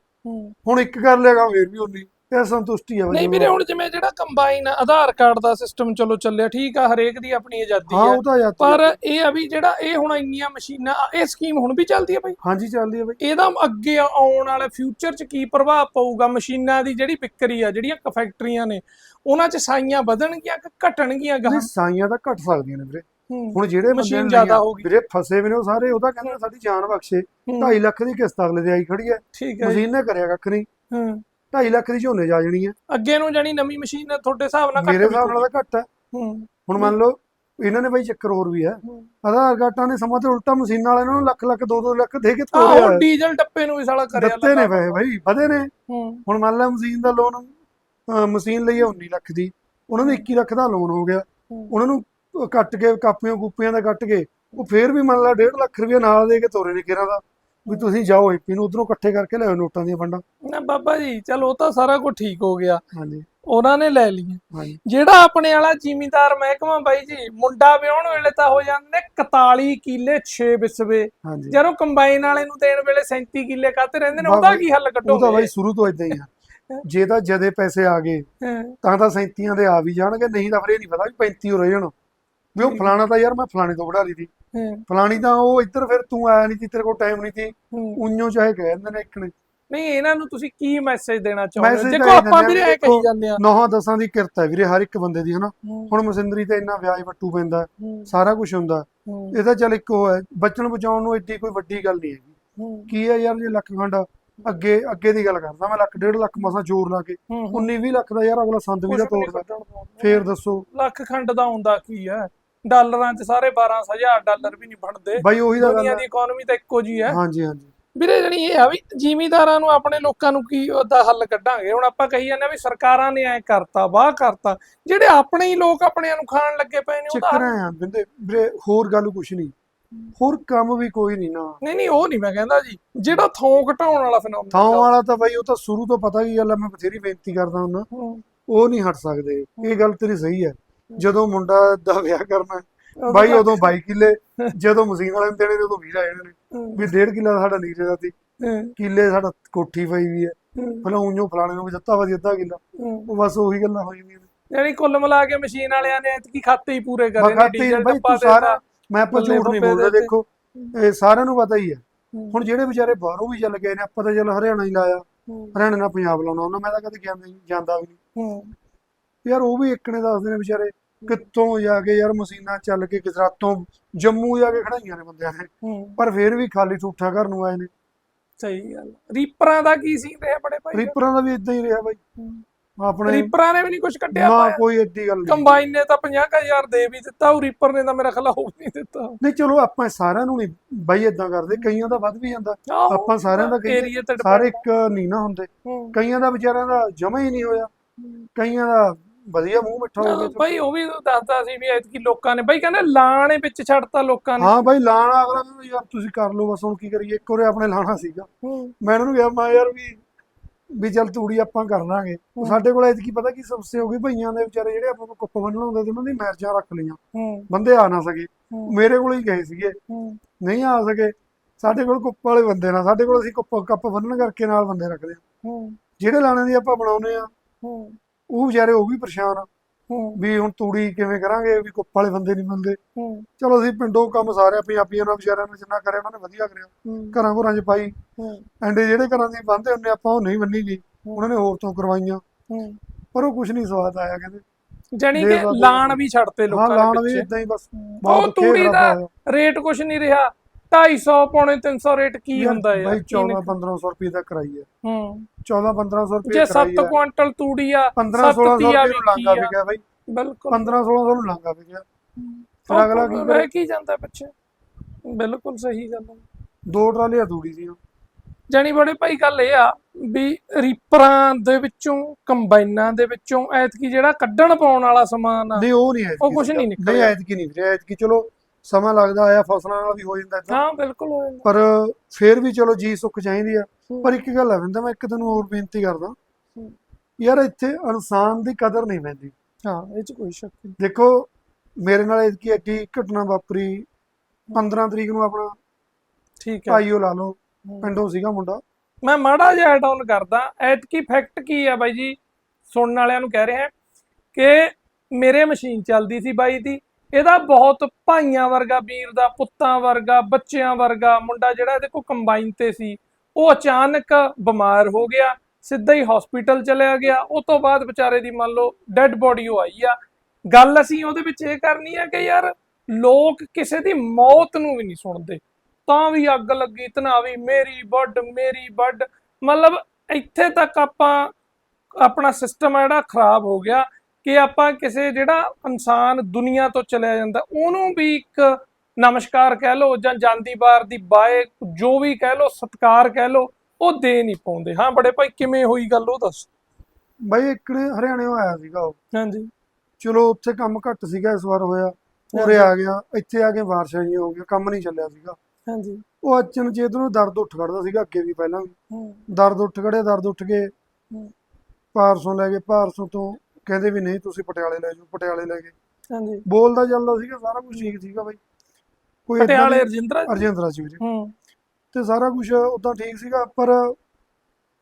ਹੁਣ ਇੱਕ ਕਰ ਲਿਆਗਾ ਫਿਰ ਵੀ ਉਨੀ ਇਹ ਸੰਤੁਸ਼ਟੀ ਆ ਬਈ
ਨਹੀਂ ਵੀਰੇ ਹੁਣ ਜਿਵੇਂ ਜਿਹੜਾ ਕੰਬਾਈਨ ਆਧਾਰ ਕਾਰਡ ਦਾ ਸਿਸਟਮ ਚਲੋ ਚੱਲਿਆ ਠੀਕ ਆ ਹਰੇਕ ਦੀ ਆਪਣੀ ਆਜ਼ਾਦੀ
ਹਾਂ
ਹੈ
ਉਹ ਤਾਂ ਯਾਦ
ਪਰ ਇਹ ਆ ਵੀ ਜਿਹੜਾ ਇਹ ਹੁਣ ਇੰਨੀਆਂ ਮਸ਼ੀਨਾਂ ਇਹ ਸਕੀਮ ਹੁਣ ਵੀ ਚੱਲਦੀ ਹੈ ਬਾਈ?
ਹਾਂਜੀ ਚੱਲਦੀ ਆ ਬਈ।
ਇਹਦਾ ਅੱਗੇ ਆਉਣ ਵਾਲੇ ਫਿਊਚਰ 'ਚ ਕੀ ਪ੍ਰਭਾਵ ਪਊਗਾ? ਮਸ਼ੀਨਾਂ ਦੀ ਜਿਹੜੀ ਵਿਕਰੀ ਆ ਜਿਹੜੀਆਂ ਫੈਕਟਰੀਆਂ ਨੇ ਉਹਨਾਂ 'ਚ ਸਾਈਆਂ ਵਧਣਗੀਆਂ ਕਿ ਘਟਣਗੀਆਂ ਗਾਹਾਂ?
ਸਾਈਆਂ ਤਾਂ ਘਟ ਸਕਦੀਆਂ ਨੇ ਵੀਰੇ।
ਹੂੰ,
ਹੁਣ ਜਿਹੜੇ ਬੰਦੇ ਨੇ
ਜ਼ਿਆਦਾ
ਲਈਆਂ,
ਹੋਊਗੀ।
ਵੀਰੇ ਫਸੇ ਵੀ ਨੇ ਉਹ ਸਾਰੇ ਉਹਦਾ ਕਹਿੰਦੇ ਸਾਡੀ ਜਾਨ ਬਖਸ਼ੇ।
ਹੂੰ,
2.5 ਲੱਖ ਦੀ ਕਿਸ਼ਤ ਅਗਲੇ ਦੀ ਆਈ ਖੜੀ ਹੈ।
ਹੈ
ਮਸ਼ੀਨ ਨੇ ਕਰਿਆ ਕੱਖ ਨਹੀਂ।
ਹੂੰ।
2.5 ਲੱਖ ਦੀ ਝੋਨੇ ਜਾ ਜਣੀ ਹੈ
ਅੱਗੇ ਨੂੰ ਜਾਨੀ ਨਵੀਂ ਮਸ਼ੀਨ ਤੁਹਾਡੇ ਹਿਸਾਬ ਨਾਲ ਘੱਟ
ਮੇਰੇ ਹਿਸਾਬ ਨਾਲ। ਤਾਂ ਘੱਟ ਹੈ
ਹੂੰ।
ਹੁਣ ਮੰਨ ਲਓ ਇਹਨਾਂ ਨੇ ਬਈ ਚੱਕਰ ਹੋਰ ਵੀ ਹੈ। ਆਧਾਰ ਕਾਰਡਾਂ ਨੇ ਸਮਾਂ ਤੇ ਉਲਟਾ ਮਸ਼ੀਨਾਂ ਵਾਲਿਆਂ ਨੂੰ ਲੱਖ ਲੱਖ 2-2 ਲੱਖ ਦੇ ਕੇ ਤੋਰਿਆ।
ਆਹੋ ਡੀਜ਼ਲ ਟੱਪੇ ਨੂੰ ਵੀ ਸਾਲਾ ਕਰਿਆ
ਦਿੱਤੇ ਨੇ। ਪੈਸੇ ਬਾਈ ਵਧੇ ਨੇ। ਹੁਣ ਮੰਨ ਲੈ ਮਸ਼ੀਨ ਦਾ ਲੋਨ ਮਸ਼ੀਨ ਲਈ ਹੈ 19 ਲੱਖ ਦੀ। ਉਹਨਾਂ ਨੂੰ 21 ਲੱਖ ਦਾ ਲੋਨ ਹੋ ਗਿਆ। ਉਹਨਾਂ ਨੂੰ ਕੱਟ ਕੇ ਕਾਪੀਆਂ ਕੂਪੀਆਂ ਦਾ ਕੱਟ ਕੇ ਉਹ ਫੇਰ ਵੀ ਮੰਨ ਲਾ 1.5 ਲੱਖ ਰੁਪਏ ਨਾਲ ਦੇ ਕੇ ਤੋਰੇ ਨੇ ਕਿਰਾਂ ਦਾ। ਵੀ ਤੁਸੀਂ ਜਾਓ ਏਪੀ ਨੂੰ ਉਧਰੋਂ ਇਕੱਠੇ ਕਰਕੇ ਲਿਆਓ ਨੋਟਾਂ ਦੀਆਂ ਫੰਡਾਂ।
ਨਾ ਬਾਬਾ ਜੀ ਚਲ ਉਹ ਤਾਂ ਸਾਰਾ ਕੁਝ ਠੀਕ ਹੋ ਗਿਆ।
ਹਾਂਜੀ।
ਉਹਨਾਂ ਨੇ ਲੈ ਲਈਆਂ।
ਹਾਂਜੀ।
ਜਿਹੜਾ ਆਪਣੇ ਵਾਲਾ ਜ਼ਿਮੀਂਦਾਰ ਮਹਿਕਮਾ ਬਾਈ ਜੀ ਮੁੰਡਾ ਵਿਆਹਣ ਵੇਲੇ ਤਾਂ ਹੋ ਜਾਂਦੇ 41 ਕਿੱਲੇ 6 ਵਿਸਵੇ
ਹਾਂਜੀ।
ਜਦੋਂ ਕੰਬਾਈਨ ਵਾਲੇ ਨੂੰ ਦੇਣ ਵੇਲੇ 37 ਕਿੱਲੇ ਕਾਤੇ ਰਹਿੰਦੇ ਨੇ ਉਹਦਾ ਕੀ ਹੱਲ
ਉਹ ਤਾਂ ਬਾਈ ਸ਼ੁਰੂ ਤੋਂ ਇਦਾਂ ਹੀ ਆ। ਜੇ ਤਾਂ ਜਦੇ ਪੈਸੇ ਆ ਗਏ ਤਾਂ ਤਾਂ 37 ਦੇ ਆ ਵੀ ਜਾਣਗੇ ਨਹੀਂ ਤਾਂ ਫਿਰ ਇਹ ਨਹੀਂ ਪਤਾ ਵੀ 35 ਹੋ ਰਹੇ ਜਾਣ ਵੀ ਉਹ ਫਲਾਣਾ ਤਾਂ ਯਾਰ ਮੈਂ ਫਲਾਣੇ ਤੋਂ ਵੜਾ ਲਈ
ਹਾਂ,
ਫਲਾਣੀ ਤਾਂ ਉਹ ਇੱਧਰ ਫਿਰ ਤੂੰ ਆਇਆ ਨਹੀਂ ਸੀ ਤੇਰੇ ਕੋਲ ਟਾਈਮ ਨਹੀਂ ਸੀ।
ਹਾਂ।
ਉਈਓ ਚਾਹੇ ਕਹਿ ਦਿੰਦੇ ਨੇ ਇੱਕ ਨੇ।
ਨਹੀਂ ਇਹਨਾਂ ਨੂੰ ਤੁਸੀਂ ਕੀ ਮੈਸੇਜ ਦੇਣਾ ਚਾਹੁੰਦੇ ਹੋ?
Message
ਦੇਖੋ
ਤਾਂ ਇਹ
ਆਪਾਂ
ਦਿੰਦੇ
ਵੀਰੇ ਐ ਕਹੀ
ਦੇਖੋ,
ਜਾਂਦੇ ਆ।
ਨੌਹਾਂ ਦਸਾਂ ਦੀ ਕਿਰਤ ਹੈ ਵੀਰੇ ਹਰ ਇੱਕ ਬੰਦੇ ਦੀ ਹਨਾ? ਹੁਣ ਮਸਿੰਦਰੀ ਤੇ ਇੰਨਾ ਵਿਆਜ ਵੱਟੂ ਪੈਂਦਾ
ਹੂੰ,
ਸਾਰਾ ਕੁਝ ਹੁੰਦਾ।
ਹੂੰ,
ਇਹ ਤਾਂ ਚੱਲ ਇੱਕੋ ਹੈ ਬਚਣ ਬਚਾਉਣ ਨੂੰ ਏਡੀ ਕੋਈ ਵੱਡੀ ਗੱਲ ਨਹੀਂ ਹੈਗੀ।
ਹੂੰ,
ਕੀ ਹੈ ਯਾਰ ਜੇ ਲੱਖ ਖੰਡ ਅੱਗੇ ਅੱਗੇ ਦੀ ਗੱਲ ਕਰਦਾ ਮੈਂ ਲੱਖ ਡੇਢ ਲੱਖ ਮਸਾਂ ਜ਼ੋਰ ਲਾ ਕੇ।
ਹੂੰ, ਹੂੰ।
19 20 ਲੱਖ ਦਾ ਯਾਰ ਅਗਲਾ ਸੰਦ ਵੀ ਦਾ ਤੋੜਦਾ। ਫੇਰ ਦੱਸੋ।
ਲੱਖ ਖੰਡ ਦਾ ਹੁੰਦਾ ਕੀ ਹੈ? ਡਾਲਰਾਂ 'ਚ ਸਾਰੇ 12000 ਡਾਲਰ ਵੀ ਨਹੀਂ ਬਣਦੇ।
ਬਾਈ ਉਹੀ ਤਾਂ ਗੱਲ
ਦੁਨੀਆ
ਹੈ।
ਦੀ ਇਕਨੋਮੀ ਤਾਂ ਇੱਕੋ ਜੀ ਹੈ।
ਹਾਂਜੀ ਹਾਂਜੀ।
ਵੀਰੇ ਜਣੀ ਇਹ ਆ ਵੀ ਜ਼ਿਮੀਂਦਾਰਾਂ ਨੂੰ ਆਪਣੇ ਲੋਕਾਂ ਨੂੰ ਕੀ ਉਹਦਾ ਹੱਲ ਕੱਢਾਂਗੇ? ਹੁਣ ਆਪਾਂ ਕਹੀ ਜਾਂਦੇ ਆ ਵੀ ਸਰਕਾਰਾਂ ਨੇ ਐ ਕਰਤਾ ਵਾਹ ਕਰਤਾ। ਜਿਹੜੇ ਆਪਣੇ ਹੀ ਲੋਕ ਆਪਣਿਆਂ ਨੂੰ ਖਾਣ ਲੱਗੇ ਪਏ ਨੇ ਉਹਦਾ
ਚੱਕਰ ਆ ਬਿੰਦੇ ਵੀਰੇ ਹੋਰ ਗੱਲ ਕੁਛ ਨਹੀਂ। ਹੋਰ ਕੰਮ ਵੀ ਕੋਈ ਨਹੀਂ ਨਾ।
ਨਹੀਂ ਨਹੀਂ ਉਹ ਨਹੀਂ ਮੈਂ ਕਹਿੰਦਾ ਜੀ। ਜਿਹੜਾ ਥੋਂ ਘਟਾਉਣ ਵਾਲਾ
ਥਾਂ ਵਾਲਾ ਤਾਂ ਬਾਈ ਉਹ ਤਾਂ ਸ਼ੁਰੂ ਤੋਂ ਪਤਾ ਕੀ ਗੱਲ ਆ ਮੈਂ ਬਥੇਰੀ ਬੇਨਤੀ ਕਰਦਾ ਹੁੰਦਾ। ਉਹ ਨਹੀਂ ਹਟ ਸਕਦੇ। ਇਹ ਗੱਲ ਤੇਰੀ ਸਹੀ ਹੈ। ਜਦੋਂ ਮੁੰਡਾ ਦਾ ਵਿਆਹ ਕਰਨਾ ਬਾਈ ਉਦੋਂ 22 ਕਿੱਲੇ ਜਦੋਂ ਮਸ਼ੀਨ ਵਾਲੇ ਨੂੰ ਦੇਣੇ ਉਦੋਂ 20 ਆ ਜਾਣੇ ਨੇ। ਵੀ ਡੇਢ ਕਿੱਲਾ ਤਾਂ ਸਾਡਾ ਨੀਰੇ ਦਾ ਸੀ। ਕਿੱਲੇ ਸਾਡਾ ਕੋਠੀ ਪਈ ਵੀ ਹੈ। ਪਹਿਲਾਂ ਉਂਝੋਂ ਫਲਾਣੇ ਨੂੰ ਵੀ ਦਿੱਤਾ ਵਾ ਅੱਧਾ ਕਿੱਲਾ। ਉਹ ਬਸ ਉਹੀ ਗੱਲਾਂ ਹੋ ਜਾਂਦੀਆਂ
ਯਾਨੀ ਕੁੱਲ ਮਿਲਾ ਕੇ ਮਸ਼ੀਨ ਵਾਲਿਆਂ ਨੇ ਐਤਕੀ ਖਾਤੇ ਹੀ ਪੂਰੇ ਕਰੇ ਨੇ ਡੀਜ਼ਲ
ਬਾਈ
ਡੱਪਾ
ਤੂੰ ਸਾਰਾ
ਦੇਤਾ
ਮੈਂ ਝੂਠ ਨਹੀਂ ਬੋਲਦਾ
ਦੇ
ਦੇਖੋ। ਇਹ ਸਾਰਿਆਂ ਨੂੰ ਪਤਾ ਹੀ ਹੈ। ਹੁਣ ਜਿਹੜੇ ਵਿਚਾਰੇ ਬਾਹਰੋਂ ਵੀ ਚੱਲ ਗਏ ਨੇ ਆਪਾਂ ਤਾਂ ਚੱਲ ਹਰਿਆਣਾ ਹੀ ਲਾਇਆ। ਹਰਿਆਣੇ ਨਾਲ ਪੰਜਾਬ ਲਾਉਣਾ ਉਹਨਾਂ ਮੈਂ ਤਾਂ ਕਦੇ ਗਿਆ ਨਹੀਂ ਜਾਂਦਾ ਵੀ ਨਹੀਂ। ਯਾਰ ਉਹ ਵੀ ਇੱਕ ਨੇ ਦੱਸਦੇ ਨੇ ਵਿਚਾਰੇ ਕਿੱਥੋਂ ਜਾ ਕੇ ਯਾਰ ਮਸ਼ੀਨਾਂ ਚੱਲ ਕੇ ਗੁਜਰਾਤੋਂ ਜੰਮੂ ਜਾ ਕੇ ਖੜਾਈਆਂ ਨੇ ਬੰਦਿਆਂ ਨੇ। ਪਰ ਫੇਰ ਵੀ ਖਾਲੀ ਠੂਠਾ ਘਰ ਨੂੰ ਆਏ ਨੇ।
ਸਹੀ ਗੱਲ ਰੀਪਰਾਂ ਦਾ ਕੀ ਸੀ ਰਿਹਾ ਬੜੇ ਭਾਈ?
ਰੀਪਰਾਂ ਦਾ ਵੀ ਇਦਾਂ ਹੀ ਰਿਹਾ ਬਾਈ। ਆਪਣੇ
ਰੀਪਰਾਂ ਨੇ ਵੀ ਨਹੀਂ ਕੁਝ ਕੱਢਿਆ
ਨਾ ਕੋਈ ਏਡੀ ਗੱਲ ਨਹੀਂ।
ਕੰਬਾਈਨ ਨੇ ਤਾਂ 50000 ਦੇ ਵੀ ਦਿੱਤਾ ਉਹ ਰੀਪਰ ਨੇ ਤਾਂ ਮੇਰਾ ਖਿਆਲ ਹੋ ਨਹੀਂ ਦਿੱਤਾ।
ਨਹੀਂ ਚਲੋ ਆਪਾਂ ਸਾਰਿਆਂ ਨੂੰ ਨਹੀਂ ਬਾਈ ਇਦਾਂ ਕਰਦੇ ਕਈਆਂ ਦਾ ਵੱਧ ਵੀ ਜਾਂਦਾ। ਆਪਾਂ ਸਾਰਿਆਂ ਦਾ ਸਾਰੇ ਇੱਕ ਨਹੀਂ ਨਾ ਹੁੰਦੇ। ਕਈਆਂ ਦਾ ਵਿਚਾਰਿਆਂ ਦਾ ਜਮਾ ਹੀ ਨਹੀਂ ਹੋਇਆ। ਕਈਆਂ ਦਾ ਵਧੀਆ ਮੂੰਹ ਮਿੱਠਾ ਹੋ ਗਿਆ
ਬਾਈ ਉਹ ਵੀ ਦੱਸਦਾ ਸੀ ਵੀ ਐਤਕੀ ਲੋਕਾਂ ਨੇ ਬਾਈ ਕਹਿੰਦੇ ਲਾਣੇ ਵਿੱਚ ਛੱਡਤਾ ਲੋਕਾਂ ਨੇ।
ਹਾਂ ਬਾਈ ਲਾਣਾ ਅਗਲਾ ਕਹਿੰਦਾ ਯਾਰ ਤੁਸੀਂ ਕਰ ਲਓ ਬਸ ਹੁਣ ਕੀ ਕਰੀਏ? ਇੱਕ ਵਾਰੇ ਆਪਣੇ ਲਾਣਾ ਸੀਗਾ। ਮੈਂ ਇਹਨਾਂ ਨੂੰ ਕਿਹਾ ਮੈਂ ਯਾਰ ਵੀ ਵੀ ਚੱਲ ਤੂੜੀ ਆਪਾਂ ਕਰ ਲਾਂਗੇ। ਉਹ ਸਾਡੇ ਕੋਲ ਐਤਕੀ ਪਤਾ ਕੀ ਸਮੱਸਿਆ ਹੋ ਗਈ ਭਈਆਂ ਦੇ ਵਿਚਾਰੇ ਜਿਹੜੇ ਆਪਾਂ ਨੂੰ ਕੁੱਪ ਬੰਨਣਾ ਹੁੰਦਾ ਤੇ ਉਹਨਾਂ ਦੀ ਮੈਰਜਾਂ ਰੱਖ ਲਈਆਂ। ਬੰਦੇ ਆ ਨਾ ਸਕੇ। ਮੇਰੇ ਕੋਲ ਹੀ ਗਏ ਸੀਗੇ। ਨਹੀਂ ਆ ਸਕੇ। ਸਾਡੇ ਕੋਲ ਕੁੱਪ ਵਾਲੇ ਬੰਦੇ ਨਾ ਸਾਡੇ ਕੋਲ ਅਸੀਂ ਕੁੱਪ ਕੱਪ ਬੰਨਣ ਕਰਕੇ ਨਾਲ ਬੰਦੇ ਰੱਖਦੇ ਆ।
ਹੂੰ,
ਜਿਹੜੇ ਲਾਣੇ ਦੀ ਆਪਾਂ ਬਣਾਉਨੇ ਆ। ਉਹ ਵਿਚਾਰੇ ਉਹ ਵੀ ਪਰੇਸ਼ਾਨ ਆ।
ਹੂੰ,
ਵੀ ਹੁਣ ਤੂੜੀ ਕਿਵੇਂ ਕਰਾਂਗੇ ਵੀ ਕੁੱਪ ਵਾਲੇ ਬੰਦੇ ਨਹੀਂ ਮਿਲਦੇ।
ਹੂੰ,
ਚਲੋ ਅਸੀਂ ਪਿੰਡੋਂ ਕੰਮ ਸਾਰੇ ਪੰਜਾਬੀਆਂ ਨਾਲ ਵਿਚਾਰਿਆਂ ਨਾਲ ਜਿੰਨਾ ਕਰਿਆ ਉਹਨਾਂ ਨੇ ਵਧੀਆ ਕਰਿਆ।
ਹੂੰ,
ਘਰਾਂ ਘਰਾਂ 'ਚ ਪਾਈ।
ਹੂੰ,
ਐਂਡੇ ਜਿਹੜੇ ਘਰਾਂ ਦੀ ਬੰਦੇ ਹੁੰਦੇ ਆਪਾਂ ਉਹ ਨਹੀਂ ਬੰਨੀ ਗਈ ਉਹਨਾਂ ਨੇ ਹੋਰ ਤੋਂ ਕਰਵਾਈਆਂ।
ਹੂੰ।
ਪਰ ਉਹ ਕੁਝ ਨਹੀਂ ਸਵਾਦ ਆਇਆ ਕਹਿੰਦੇ। ਦੇ
ਕਿ ਲਾਣ ਵੀ ਛੱਡਤੇ
ਹਾਂ
ਲੋਕਾਂ
ਲਾਣ
ਦੇ
ਵੀ
ਪਿੱਛੇ।
ਇਦਾਂ ਹੀ ਬਸ ਬਹੁਤ
ਤੂੜੀ ਦਾ ਰੇਟ ਕੁਛ ਨਹੀਂ ਰਿਹਾ। 250 ਪੌਣੇ 300 ਰੇਟ ਕੀ ਹੁੰਦਾ
ਬਾਈ
ਹੈ
14 1500 ਰੁਪਏ ਦਾ ਕਰਾਈ ਹੈ।
ਹੂੰ।
14 1500 ਰੁਪਏ
ਜੇ
ਕਰਾਈ
7
ਹੈ।
ਕੁਆਂਟਲ ਤੂੜੀ ਆ
15
ਸੱਤ
1600
ਤੀਆ
ਰੁਪਏ ਲਾਂਗਾ
ਵਿਕੀ ਆ।
ਵਿਕਿਆ ਬਾਈ।
ਬਿਲਕੁਲ।
15 1600 ਨੂੰ ਲਾਂਗਾ ਵਿਕਿਆ। ਫਿਰ ਅਗਲਾ ਕੀ ਕਰੇ?
ਰਹਿ ਕੀ ਜਾਂਦਾ ਪਿੱਛੇ? ਬਿਲਕੁਲ ਸਹੀ ਗੱਲ ਹੈ
ਦੋ ਟਰਾਲੀਆਂ ਤੂੜੀ ਦੀਆਂ।
ਜਾਣੀ ਬੜੇ ਭਾਈ ਗੱਲ ਇਹ ਆ ਵੀ ਰੀਪਰਾਂ ਦੇ ਵਿੱਚੋਂ ਕੰਬਾਈਨਾਂ ਦੇ ਵਿੱਚੋਂ ਐਤਕੀ ਜਿਹੜਾ ਕੱਢਣ ਪਾਉਣ ਵਾਲਾ ਸਮਾਨ ਆ
ਨਹੀਂ ਉਹ ਨਹੀਂ ਐਤਕੀ
ਉਹ ਕੁਛ ਨਹੀਂ
ਨਹੀਂ
ਨਿਕਲਿਆ।
ਐਤਕੀ ਨਹੀਂ ਐਤਕੀ ਚਲੋ ਸਮਾਂ ਲੱਗਦਾ ਆਇਆ ਫਸਲਾਂ ਨਾਲ ਵੀ ਹੋ ਜਾਂਦਾ ਏਦਾਂ।
ਹਾਂ ਬਿਲਕੁਲ ਹੋ ਜਾਂਦਾ।
ਪਰ ਫੇਰ ਵੀ ਚਲੋ ਜੀ ਸੁੱਖ ਚਾਹੀਦੀ ਆ। ਪਰ ਇੱਕ ਗੱਲ ਹੈ ਵਿੰਦਾ ਮੈਂ ਇੱਕ ਤੈਨੂੰ ਹੋਰ ਬੇਨਤੀ ਕਰਦਾ।
ਹੂੰ।
ਯਾਰ ਇੱਥੇ ਇਨਸਾਨ ਦੀ ਕਦਰ ਨਹੀਂ ਪੈਂਦੀ।
ਹਾਂ ਇਹ ਚ ਕੋਈ ਸ਼ੱਕ ਨਹੀਂ।
ਦੇਖੋ ਮੇਰੇ ਨਾਲ ਇਤਕੀ ਐਡੀ ਘਟਨਾ ਵਾਪਰੀ 15 ਤਰੀਕ ਨੂੰ ਆਪਣਾ
ਠੀਕ ਹੈ।
ਭਾਈਓ ਲਾ ਲਓ
ਹੂੰ।
ਪਿੰਡੋਂ ਸੀਗਾ ਮੁੰਡਾ।
ਮੈਂ ਮਾੜਾ ਜਿਹਾ ਐਡ ਆਨ ਕਰਦਾ ਐਤਕੀ ਫੈਕਟ ਕੀ ਆ ਬਾਈ ਜੀ ਸੁਣਨ ਵਾਲਿਆਂ ਨੂੰ ਕਹਿ ਰਿਹਾ ਕਿ ਮੇਰੇ ਮਸ਼ੀਨ ਚੱਲਦੀ ਸੀ ਬਾਈ ਦੀ। ਇਹਦਾ ਬਹੁਤ ਭਾਈਆਂ ਵਰਗਾ, ਵੀਰ ਦਾ, ਪੁੱਤਾਂ ਵਰਗਾ, ਬੱਚਿਆਂ ਵਰਗਾ ਮੁੰਡਾ ਜਿਹੜਾ ਇਹਦੇ ਕੋਲ ਕੰਬਾਈਨ ਤੇ ਸੀ, ਉਹ ਅਚਾਨਕ ਬਿਮਾਰ ਹੋ ਗਿਆ, ਸਿੱਧਾ ਹੀ ਹਸਪੀਟਲ ਚਲਿਆ ਗਿਆ, ਉਹ ਤੋਂ ਬਾਅਦ ਵਿਚਾਰੇ ਦੀ ਮੰਨ ਲਓ ਡੈੱਡ ਬੋਡੀ ਉਹ ਆਈ ਆ। ਗੱਲ ਅਸੀਂ ਉਹਦੇ ਵਿੱਚ ਇਹ ਕਰਨੀ ਆ ਕਿ ਯਾਰ ਲੋਕ ਕਿਸੇ ਦੀ ਮੌਤ ਨੂੰ ਵੀ ਨਹੀਂ ਸੁਣਦੇ, ਤਾਂ ਵੀ ਅੱਗ ਲੱਗੀ ਤਨਾਵੀ ਮੇਰੀ ਵੱਡ ਮੇਰੀ ਵੱਡ ਮਤਲਬ ਇੱਥੇ ਤੱਕ ਆਪਾਂ, ਆਪਣਾ ਸਿਸਟਮ ਆ ਜਿਹੜਾ ਖਰਾਬ ਹੋ ਗਿਆ। ਕਿ ਆਪਾਂ ਕਿਸੇ ਜਿਹੜਾ ਇਨਸਾਨ ਦੁਨੀਆ ਤੋਂ ਚਲਿਆ ਜਾਂਦਾ ਉਹਨੂੰ ਵੀ ਇੱਕ ਨਮਸਕਾਰ ਕਹਿ ਲਓ ਜਾਂ ਜਾਂਦੀ ਬਾਰ ਦੀ ਬਾਏ ਜੋ ਵੀ ਕਹਿ ਲਓ ਸਤਕਾਰ ਕਹਿ ਲਓ ਉਹ ਦੇ ਨਹੀਂ ਪਾਉਂਦੇ। ਹਾਂ ਬੜੇ ਭਾਈ ਕਿਵੇਂ ਹੋਈ ਗੱਲ ਉਹ ਦੱਸ।
ਬਾਈ ਇੱਕ ਨੇ ਹਰਿਆਣਿਓਂ ਆਇਆ ਸੀਗਾ ਉਹ।
ਹਾਂਜੀ।
ਚਲੋ ਉੱਥੇ ਕੰਮ ਘੱਟ ਸੀਗਾ ਇਸ ਵਾਰ ਹੋਇਆ। ਉਰੇ ਆ ਗਿਆ ਇੱਥੇ ਆ ਕੇ ਬਾਰਿਸ਼ਾਂ ਜਿਹੀਆਂ ਹੋ ਗਈਆਂ ਕੰਮ ਨਹੀਂ ਚੱਲਿਆ ਸੀਗਾ।
ਹਾਂਜੀ।
ਉਹ ਅਚਨਚੇਤ ਨੂੰ ਦਰਦ ਉੱਠ ਖੜਦਾ ਸੀਗਾ ਅੱਗੇ ਵੀ ਪਹਿਲਾਂ ਵੀ। ਦਰਦ ਉੱਠ ਖੜੇ ਦਰਦ ਉੱਠ ਕੇ। ਪਾਰਸੋਂ ਲੈ ਕੇ ਪਾਰਸੋਂ ਤੋਂ ਕਹਿੰਦੇ ਵੀ ਨਹੀਂ ਤੁਸੀਂ ਪਟਿਆਲੇ ਲੈ ਜਾਓ ਪਟਿਆਲੇ ਲੈ ਗਏ
ਹਾਂਜੀ।
ਬੋਲਦਾ ਚੱਲਦਾ ਸੀਗਾ ਸਾਰਾ ਕੁਝ ਠੀਕ ਸੀਗਾ ਬਾਈ। ਕੋਈ
ਪਟਿਆਲੇ
ਦੀ-
ਰਜਿੰਦਰਾ ਜੀ?
ਅਰਜਿੰਦਰਾ ਸੀ ਵੀਰੇ।
ਹੂੰ।
ਤੇ ਸਾਰਾ ਕੁਝ ਉਦਾਂ ਠੀਕ ਸੀਗਾ ਪਰ